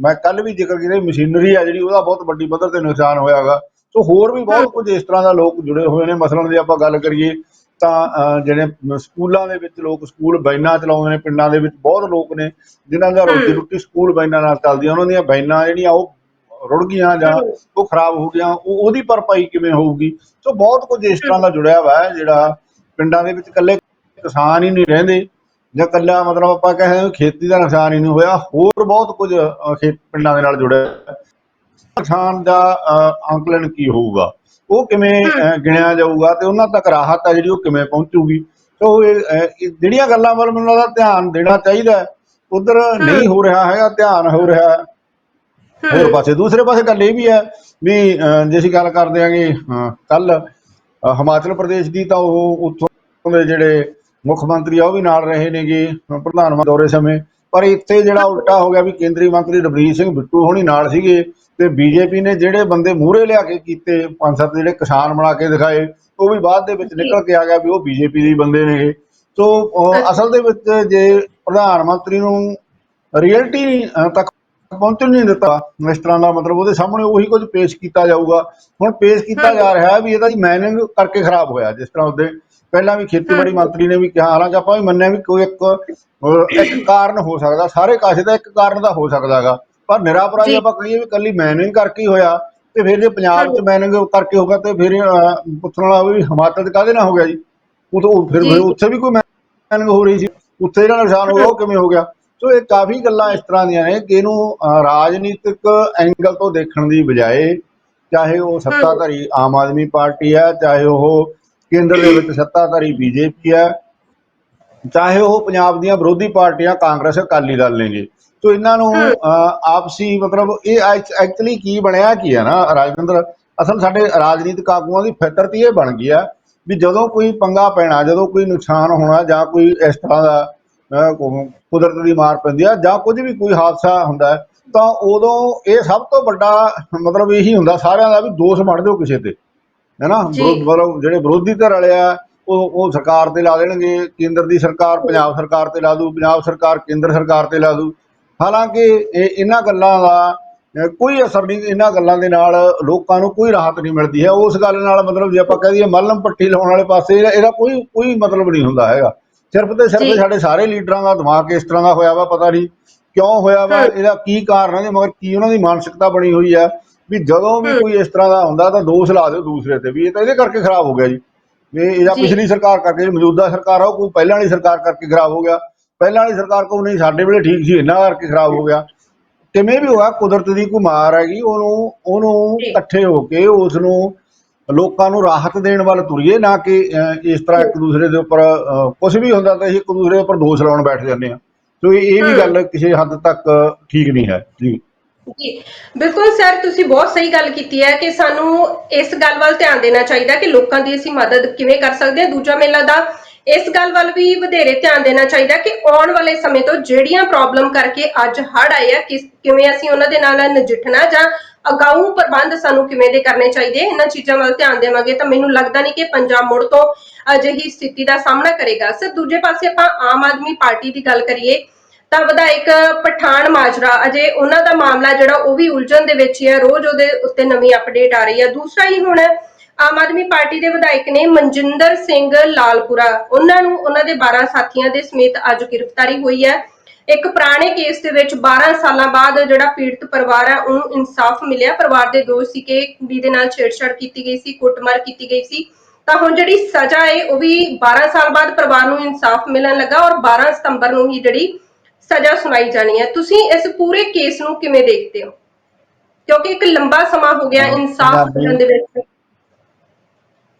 Speaker 2: ਮੈਂ ਕੱਲ ਵੀ ਜ਼ਿਕਰ ਕੀਤਾ ਮਸ਼ੀਨਰੀ ਆ ਜਿਹੜੀ, ਉਹਦਾ ਬਹੁਤ ਵੱਡੀ ਪੱਧਰ ਤੇ ਨੁਕਸਾਨ ਹੋਇਆਗਾ ਸੋ ਹੋਰ ਵੀ ਬਹੁਤ ਕੁਝ ਇਸ ਤਰ੍ਹਾਂ ਦਾ ਲੋਕ ਜੁੜੇ ਹੋਏ ਨੇ ਮਸਲਨ ਜੇ ਆਪਾਂ ਗੱਲ ਕਰੀਏ ਤਾਂ ਜਿਹੜੇ ਸਕੂਲਾਂ ਦੇ ਵਿੱਚ ਲੋਕ ਸਕੂਲ ਬੈਨਾਂ ਚਲਾਉਂਦੇ ਨੇ, ਪਿੰਡਾਂ ਦੇ ਵਿੱਚ ਬਹੁਤ ਲੋਕ ਨੇ, ਜਿਨ੍ਹਾਂ ਦਾ ਰੋਟੀ
Speaker 1: ਹਮ।
Speaker 2: ਰੋਟੀ ਸਕੂਲ ਬੈਨਾਂ ਨਾਲ ਚੱਲਦੀ ਉਹਨਾਂ ਦੀਆਂ ਬੈਨਾਂ ਜਿਹੜੀਆਂ, ਉਹ ਰੁੜ ਗਈਆਂ ਜਾਂ। ਉਹ ਖਰਾਬ ਹੋ ਗਿਆ ਉਹ ਉਹਦੀ ਭਰਪਾਈ ਕਿਵੇਂ ਹੋਊਗੀ? ਸੋ ਬਹੁਤ ਕੁਝ ਇਸ ਤਰ੍ਹਾਂ ਦਾ ਜੁੜਿਆ ਹੋਇਆ ਹੈ ਜਿਹੜਾ ਪਿੰਡਾਂ ਦੇ ਵਿੱਚ ਇਕੱਲੇ ਕਿਸਾਨ ਹੀ ਨਹੀਂ ਰਹਿੰਦੇ ਜਾਂ ਇਕੱਲਾ ਮਤਲਬ ਆਪਾਂ ਕਹਿੰਦੇ ਖੇਤੀ ਦਾ ਨੁਕਸਾਨ ਹੀ ਨਹੀਂ ਹੋਇਆ ਹੋਰ ਬਹੁਤ ਕੁਝ ਖੇਤ ਪਿੰਡਾਂ ਦੇ ਨਾਲ ਜੁੜਿਆ। ਹੈ। ਨੁਕਸਾਨ ਦਾ ਅੰਕਲਨ ਕੀ ਹੋਊਗਾ? ਉਹ ਕਿਵੇਂ ਗਿਣਿਆ ਜਾਊਗਾ ਤੇ ਉਹਨਾਂ ਤੱਕ ਰਾਹਤ ਆ ਜਿਹੜੀ ਉਹ ਕਿਵੇਂ ਪਹੁੰਚੂਗੀ? ਸੋ ਇਹ ਜਿਹੜੀਆਂ ਗੱਲਾਂ ਵੱਲ ਮੈਨੂੰ ਲੱਗਦਾ ਧਿਆਨ ਦੇਣਾ ਚਾਹੀਦਾ ਉਧਰ ਨਹੀਂ ਹੋ ਰਿਹਾ ਹੈਗਾ ਧਿਆਨ ਹੋ ਰਿਹਾ ਹੈ। ਹੋਰ ਪਾਸੇ, ਦੂਸਰੇ ਪਾਸੇ ਗੱਲ ਇਹ ਵੀ ਹੈ ਵੀ ਜੇ ਅਸੀਂ ਗੱਲ ਕਰਦੇ ਆਂਗੇ ਕੱਲ ਹਿਮਾਚਲ ਪ੍ਰਦੇਸ਼ ਦੀ ਤਾਂ ਉਹ ਉੱਥੋਂ ਦੇ ਜਿਹੜੇ ਮੁੱਖ ਮੰਤਰੀ ਆ, ਉਹ ਵੀ ਨਾਲ ਰਹੇ ਨੇਗੇ ਪ੍ਰਧਾਨ ਮੰਤਰੀ ਦੌਰੇ ਸਮੇਂ। ਪਰ ਇੱਥੇ ਜਿਹੜਾ ਉਲਟਾ ਹੋ ਗਿਆ ਵੀ ਕੇਂਦਰੀ ਮੰਤਰੀ ਰਵਨੀਤ ਸਿੰਘ ਬਿੱਟੂ ਹੋਣੀ ਨਾਲ ਸੀਗੇ ਤੇ ਬੀਜੇਪੀ ਨੇ ਜਿਹੜੇ ਬੰਦੇ ਮੂਹਰੇ ਲਿਆ ਕੇ ਕੀਤੇ, ਪੰਜ ਸੱਤ ਜਿਹੜੇ ਕਿਸਾਨ ਬਣਾ ਕੇ ਦਿਖਾਏ, ਉਹ ਵੀ ਬਾਅਦ ਦੇ ਵਿੱਚ ਨਿਕਲ ਕੇ ਆ ਗਿਆ ਵੀ ਉਹ ਬੀਜੇਪੀ ਦੇ ਹੀ ਬੰਦੇ ਨੇਗੇ। ਸੋ ਅਸਲ ਦੇ ਵਿੱਚ ਜੇ ਪ੍ਰਧਾਨ ਮੰਤਰੀ ਨੂੰ ਰਿਐਲਿਟੀ ਤੱਕ ਪਹੁੰਚਣ ਨਹੀਂ ਦਿੱਤਾ। ਇਸ ਤਰ੍ਹਾਂ ਦਾ ਮਤਲਬ ਉਹਦੇ ਸਾਹਮਣੇ ਉਹੀ ਕੁਝ ਪੇਸ਼ ਕੀਤਾ ਜਾਊਗਾ। ਹੁਣ ਪੇਸ਼ ਕੀਤਾ ਜਾ ਰਿਹਾ ਵੀ ਇਹਦਾ ਜੀ ਮੈਨਿੰਗ ਕਰਕੇ ਖਰਾਬ ਹੋਇਆ ਜਿਸ ਤਰ੍ਹਾਂ ਉਹਦੇ ਪਹਿਲਾਂ ਵੀ ਖੇਤੀਬਾੜੀ ਮੰਤਰੀ ਨੇ ਵੀ ਕਿਹਾ ਹਾਲਾਂਕਿ ਆਪਾਂ ਵੀ ਮੰਨਿਆ ਵੀ ਕੋਈ ਇੱਕ ਇੱਕ ਕਾਰਨ ਹੋ ਸਕਦਾ ਸਾਰੇ ਕਾਸੇ ਦਾ ਇੱਕ ਕਾਰਨ ਦਾ ਹੋ ਸਕਦਾਗਾ ਪਰ ਨਿਰਾਪਰਾ
Speaker 1: ਜੀ।
Speaker 2: ਜੇ ਆਪਾਂ ਕਹੀਏ ਵੀ ਕੱਲੀ ਮੈਨਿੰਗ ਕਰਕੇ ਹੀ ਹੋਇਆ ਤੇ ਫਿਰ ਜੇ ਪੰਜਾਬ 'ਚ ਮੈਨਿੰਗ ਕਰਕੇ ਹੋਗਾ ਤੇ ਫਿਰ ਪੁੱਛਣ ਵਾਲਾ ਵੀ ਹਿਮਾਚਲ 'ਚ ਕਾਹਦੇ ਨਾਲ ਹੋ ਗਿਆ ਜੀ? ਉਹ ਤਾਂ ਫਿਰ ਉੱਥੇ ਵੀ ਕੋਈ ਮੈਨਿੰਗ ਹੋ ਰਹੀ ਸੀ। ਉੱਥੇ ਜਿਹੜਾ ਨੁਕਸਾਨ ਹੋਇਆ ਉਹ ਕਿਵੇਂ ਹੋ ਗਿਆ? ਸੋ ਇਹ ਕਾਫੀ ਗੱਲਾਂ ਇਸ ਤਰ੍ਹਾਂ ਦੀਆਂ ਨੇ ਕਿ ਇਹਨੂੰ ਰਾਜਨੀਤਿਕ ਐਂਗਲ ਤੋਂ ਦੇਖਣ ਦੀ ਬਜਾਏ ਚਾਹੇ ਉਹ ਸੱਤਾਧਾਰੀ ਆਮ ਆਦਮੀ ਪਾਰਟੀ ਹੈ ਚਾਹੇ ਉਹ ਕੇਂਦਰ ਦੇ ਵਿੱਚ ਸੱਤਾਧਾਰੀ ਬੀਜੇਪੀ ਹੈ ਚਾਹੇ ਉਹ ਪੰਜਾਬ ਦੀਆਂ ਵਿਰੋਧੀ ਪਾਰਟੀਆਂ ਕਾਂਗਰਸ ਅਕਾਲੀ ਦਲ ਨੇਗੇ। ਸੋ ਇਹਨਾਂ ਨੂੰ ਆਪਸੀ ਮਤਲਬ ਇਹ ਐਕਚੁਅਲੀ ਕੀ ਬਣਿਆ ਕੀ ਹੈ ਨਾ ਰਾਜਵਿੰਦਰ? ਅਸਲ ਸਾਡੇ ਰਾਜਨੀਤਿਕ ਆਗੂਆਂ ਦੀ ਫਿਤਰਤ ਇਹ ਬਣ ਗਈ ਆ ਵੀ ਜਦੋਂ ਕੋਈ ਪੰਗਾ ਪੈਣਾ ਜਦੋਂ ਕੋਈ ਨੁਕਸਾਨ ਹੋਣਾ ਜਾਂ ਕੋਈ ਇਸ ਤਰ੍ਹਾਂ ਦਾ ਕੁਦਰਤ ਦੀ ਮਾਰ ਪੈਂਦੀ ਆ ਜਾਂ ਕੁਝ ਵੀ ਕੋਈ ਹਾਦਸਾ ਹੁੰਦਾ ਤਾਂ ਉਦੋਂ ਇਹ ਸਭ ਤੋਂ ਵੱਡਾ ਮਤਲਬ ਇਹੀ ਹੁੰਦਾ ਸਾਰਿਆਂ ਦਾ ਵੀ ਦੋਸ਼ ਮੜ ਦਿਓ ਕਿਸੇ ਤੇ ਹੈਨਾ ਮਤਲਬ ਜਿਹੜੇ ਵਿਰੋਧੀ ਧਿਰ ਵਾਲੇ ਆ ਉਹ ਉਹ ਸਰਕਾਰ ਤੇ ਲਾ ਦੇਣਗੇ ਕੇਂਦਰ ਦੀ ਸਰਕਾਰ ਪੰਜਾਬ ਸਰਕਾਰ ਤੇ ਲਾ ਦੂ ਪੰਜਾਬ ਸਰਕਾਰ ਕੇਂਦਰ ਸਰਕਾਰ ਤੇ ਲਾ ਦੂ। ਹਾਲਾਂਕਿ ਇਹ ਇਹਨਾਂ ਗੱਲਾਂ ਦਾ ਕੋਈ ਅਸਰ ਨਹੀਂ ਇਹਨਾਂ ਗੱਲਾਂ ਦੇ ਨਾਲ ਲੋਕਾਂ ਨੂੰ ਕੋਈ ਰਾਹਤ ਨਹੀਂ ਮਿਲਦੀ ਹੈ। ਉਸ ਗੱਲ ਨਾਲ ਮਤਲਬ ਜੇ ਆਪਾਂ ਕਹਿ ਦਈਏ ਮੱਲਮ ਪੱਟੀ ਲਾਉਣ ਵਾਲੇ ਪਾਸੇ ਇਹਦਾ ਕੋਈ ਕੋਈ ਮਤਲਬ ਨਹੀਂ ਹੁੰਦਾ ਹੈਗਾ। ਸਿਰਫ ਤੇ। ਸਿਰਫ ਸਾਡੇ ਸਾਰੇ ਲੀਡਰਾਂ ਦਾ ਦਿਮਾਗ ਇਸ ਤਰ੍ਹਾਂ ਦਾ ਹੋਇਆ ਵਾ ਪਤਾ ਨਹੀਂ ਕਿਉਂ ਹੋਇਆ ਵਾ। ਇਹਦਾ ਕੀ ਕਾਰਨ ਹੈ ਮਗਰ ਕੀ ਉਹਨਾਂ ਦੀ ਮਾਨਸਿਕਤਾ ਬਣੀ ਹੋਈ ਹੈ ਵੀ ਜਦੋਂ ਵੀ। ਕੋਈ ਇਸ ਤਰ੍ਹਾਂ ਦਾ ਹੁੰਦਾ ਤਾਂ ਦੋਸ਼ ਲਾ ਦਿਓ ਦੂਸਰੇ ਤੇ ਵੀ ਇਹ ਤਾਂ ਇਹਦੇ ਕਰਕੇ ਖਰਾਬ ਹੋ ਗਿਆ ਜੀ ਇਹ ਇਹਦਾ। ਪਿਛਲੀ ਸਰਕਾਰ ਕਰਕੇ ਜਿਹੜੀ ਮੌਜੂਦਾ ਸਰਕਾਰ ਆ ਉਹ ਕੋਈ ਪਹਿਲਾਂ ਵਾਲੀ ਸਰਕਾਰ ਕਰਕੇ ਖਰਾਬ ਹੋ ਗਿਆ ਪਹਿਲਾਂ ਵਾਲੀ ਸਰਕਾਰ ਕੋ ਨਹੀਂ ਸਾਡੇ ਵੇਲੇ ਠੀਕ ਸੀ ਇਹਨਾਂ ਕਰਕੇ ਖਰਾਬ ਹੋ ਗਿਆ ਕਿਵੇਂ ਵੀ ਹੋਇਆ ਕੁਦਰਤ ਦੀ ਕੋਈ ਮਾਰ ਹੈਗੀ ਉਹਨੂੰ ਉਹਨੂੰ। ਇਕੱਠੇ ਹੋ ਕੇ ਉਸ ਨੂੰ ਲੋਕਾਂ ਨੂੰ ਰਾਹਤ ਦੇਣ ਵੱਲ ਤੁਰੀਏ ਨਾ ਕਿ ਇਸ ਤਰ੍ਹਾਂ ਇੱਕ ਦੂਸਰੇ ਦੇ ਉੱਪਰ ਕੁਝ ਵੀ ਹੁੰਦਾ ਤਾਂ ਇੱਕ ਦੂਸਰੇ ਦੇ ਉੱਪਰ ਦੋਸ਼ ਲਾਉਣ ਬੈਠ ਜਾਂਦੇ ਆ ਸੋ ਇਹ ਵੀ। ਗੱਲ ਕਿਸੇ ਹੱਦ ਤੱਕ ਠੀਕ ਨਹੀਂ ਹੈ। ਜੀ।
Speaker 1: ਜੀ। ਬਿਲਕੁਲ ਸਰ ਤੁਸੀਂ ਬਹੁਤ ਸਹੀ ਗੱਲ ਕੀਤੀ ਹੈ ਕਿ ਸਾਨੂੰ ਇਸ ਗੱਲ ਵੱਲ ਧਿਆਨ ਦੇਣਾ ਚਾਹੀਦਾ ਕਿ ਲੋਕਾਂ ਦੀ ਅਸੀਂ ਮਦਦ ਕਿਵੇਂ ਕਰ ਸਕਦੇ ਹਾਂ। ਦੂਜਾ ਮੇਲਾ ਦਾ ਇਸ ਗੱਲ ਵੱਲ ਵੀ ਵਧੇਰੇ ਧਿਆਨ ਦੇਣਾ ਚਾਹੀਦਾ ਕਿ ਆਉਣ ਵਾਲੇ ਸਮੇਂ ਤੋਂ ਜਿਹੜੀਆਂ ਪ੍ਰੋਬਲਮ ਕਰਕੇ ਅੱਜ ਹੜ੍ਹ ਆਏ ਆ ਕਿਵੇਂ ਅਸੀਂ ਉਹਨਾਂ ਦੇ ਨਾਲ ਨਜਿੱਠਣਾ ਜਾਂ ਅਗਾਊਂ ਪ੍ਰਬੰਧ ਸਾਨੂੰ ਕਿਵੇਂ ਦੇ ਕਰਨੇ ਚਾਹੀਦੇ, ਇਹਨਾਂ ਚੀਜ਼ਾਂ ਵੱਲ ਧਿਆਨ ਦੇਵਾਂਗੇ, ਤਾਂ ਮੈਨੂੰ ਲੱਗਦਾ ਨਹੀਂ ਕਿ ਪੰਜਾਬ ਮੁੜ ਤੋਂ ਅਜਿਹੀ ਸਥਿਤੀ ਦਾ ਸਾਹਮਣਾ ਕਰੇਗਾ। ਸਰ, ਦੂਜੇ ਪਾਸੇ ਆਪਾਂ ਆਮ ਆਦਮੀ ਪਾਰਟੀ ਦੀ ਗੱਲ ਕਰੀਏ, ਤਾਂ ਵਿਧਾਇਕ ਪਠਾਨ ਮਾਜਰਾ, ਅਜੇ ਉਹਨਾਂ ਦਾ ਮਾਮਲਾ ਜਿਹੜਾ ਉਹ ਵੀ ਉਲਝਣ ਦੇ ਵਿੱਚ ਹੈ ਰੋਜ਼ ਉਹਦੇ ਉੱਤੇ ਨਵੀਂ ਅਪਡੇਟ ਆ ਰਹੀ ਹੈ ਦੂਸਰਾ ਹੀ ਹੁਣ ਆਮ ਆਦਮੀ ਪਾਰਟੀ ਦੇ ਵਿਧਾਇਕ ਨੇ ਮਨਜਿੰਦਰ ਸਿੰਘ ਲਾਲਪੁਰਾ, ਉਹਨਾਂ ਨੂੰ, ਉਹਨਾਂ ਦੇ 12 ਸਾਥੀਆਂ ਦੇ ਸਮੇਤ ਅੱਜ ਗ੍ਰਿਫਤਾਰੀ ਹੋਈ ਹੈ। ਇੱਕ ਪੁਰਾਣੇ ਕੇਸ ਦੇ ਵਿੱਚ 12 ਸਾਲਾਂ ਬਾਅਦ ਜਿਹੜਾ ਪੀੜਤ ਪਰਿਵਾਰ ਹੈ ਉਹਨੂੰ ਇਨਸਾਫ ਮਿਲਿਆ। ਪਰਿਵਾਰ ਦੇ ਦੋਸ਼ ਸੀ ਕਿ ਕੁੜੀ ਦੇ ਨਾਲ ਛੇੜਛਾੜ ਕੀਤੀ ਗਈ ਸੀ ਕੁੱਟਮਾਰ ਕੀਤੀ ਗਈ ਸੀ। ਤਾਂ ਹੁਣ ਜਿਹੜੀ ਸਜ਼ਾ ਹੈ ਉਹ ਵੀ 12 ਸਾਲ ਬਾਅਦ ਪਰਿਵਾਰ ਨੂੰ ਇਨਸਾਫ ਮਿਲਣ ਲੱਗਾ ਔਰ 12 ਸਤੰਬਰ ਨੂੰ ਹੀ ਜਿਹੜੀ ਸਜ਼ਾ ਸੁਣਾਈ ਜਾਣੀ ਹੈ। ਤੁਸੀਂ ਇਸ ਪੂਰੇ ਕੇਸ ਨੂੰ ਕਿਵੇਂ ਦੇਖਦੇ ਹੋ? ਕਿਉਂਕਿ ਇੱਕ ਲੰਬਾ ਸਮਾਂ ਹੋ ਗਿਆ ਇਨਸਾਫ ਮਿਲਣ ਦੇ ਵਿੱਚ।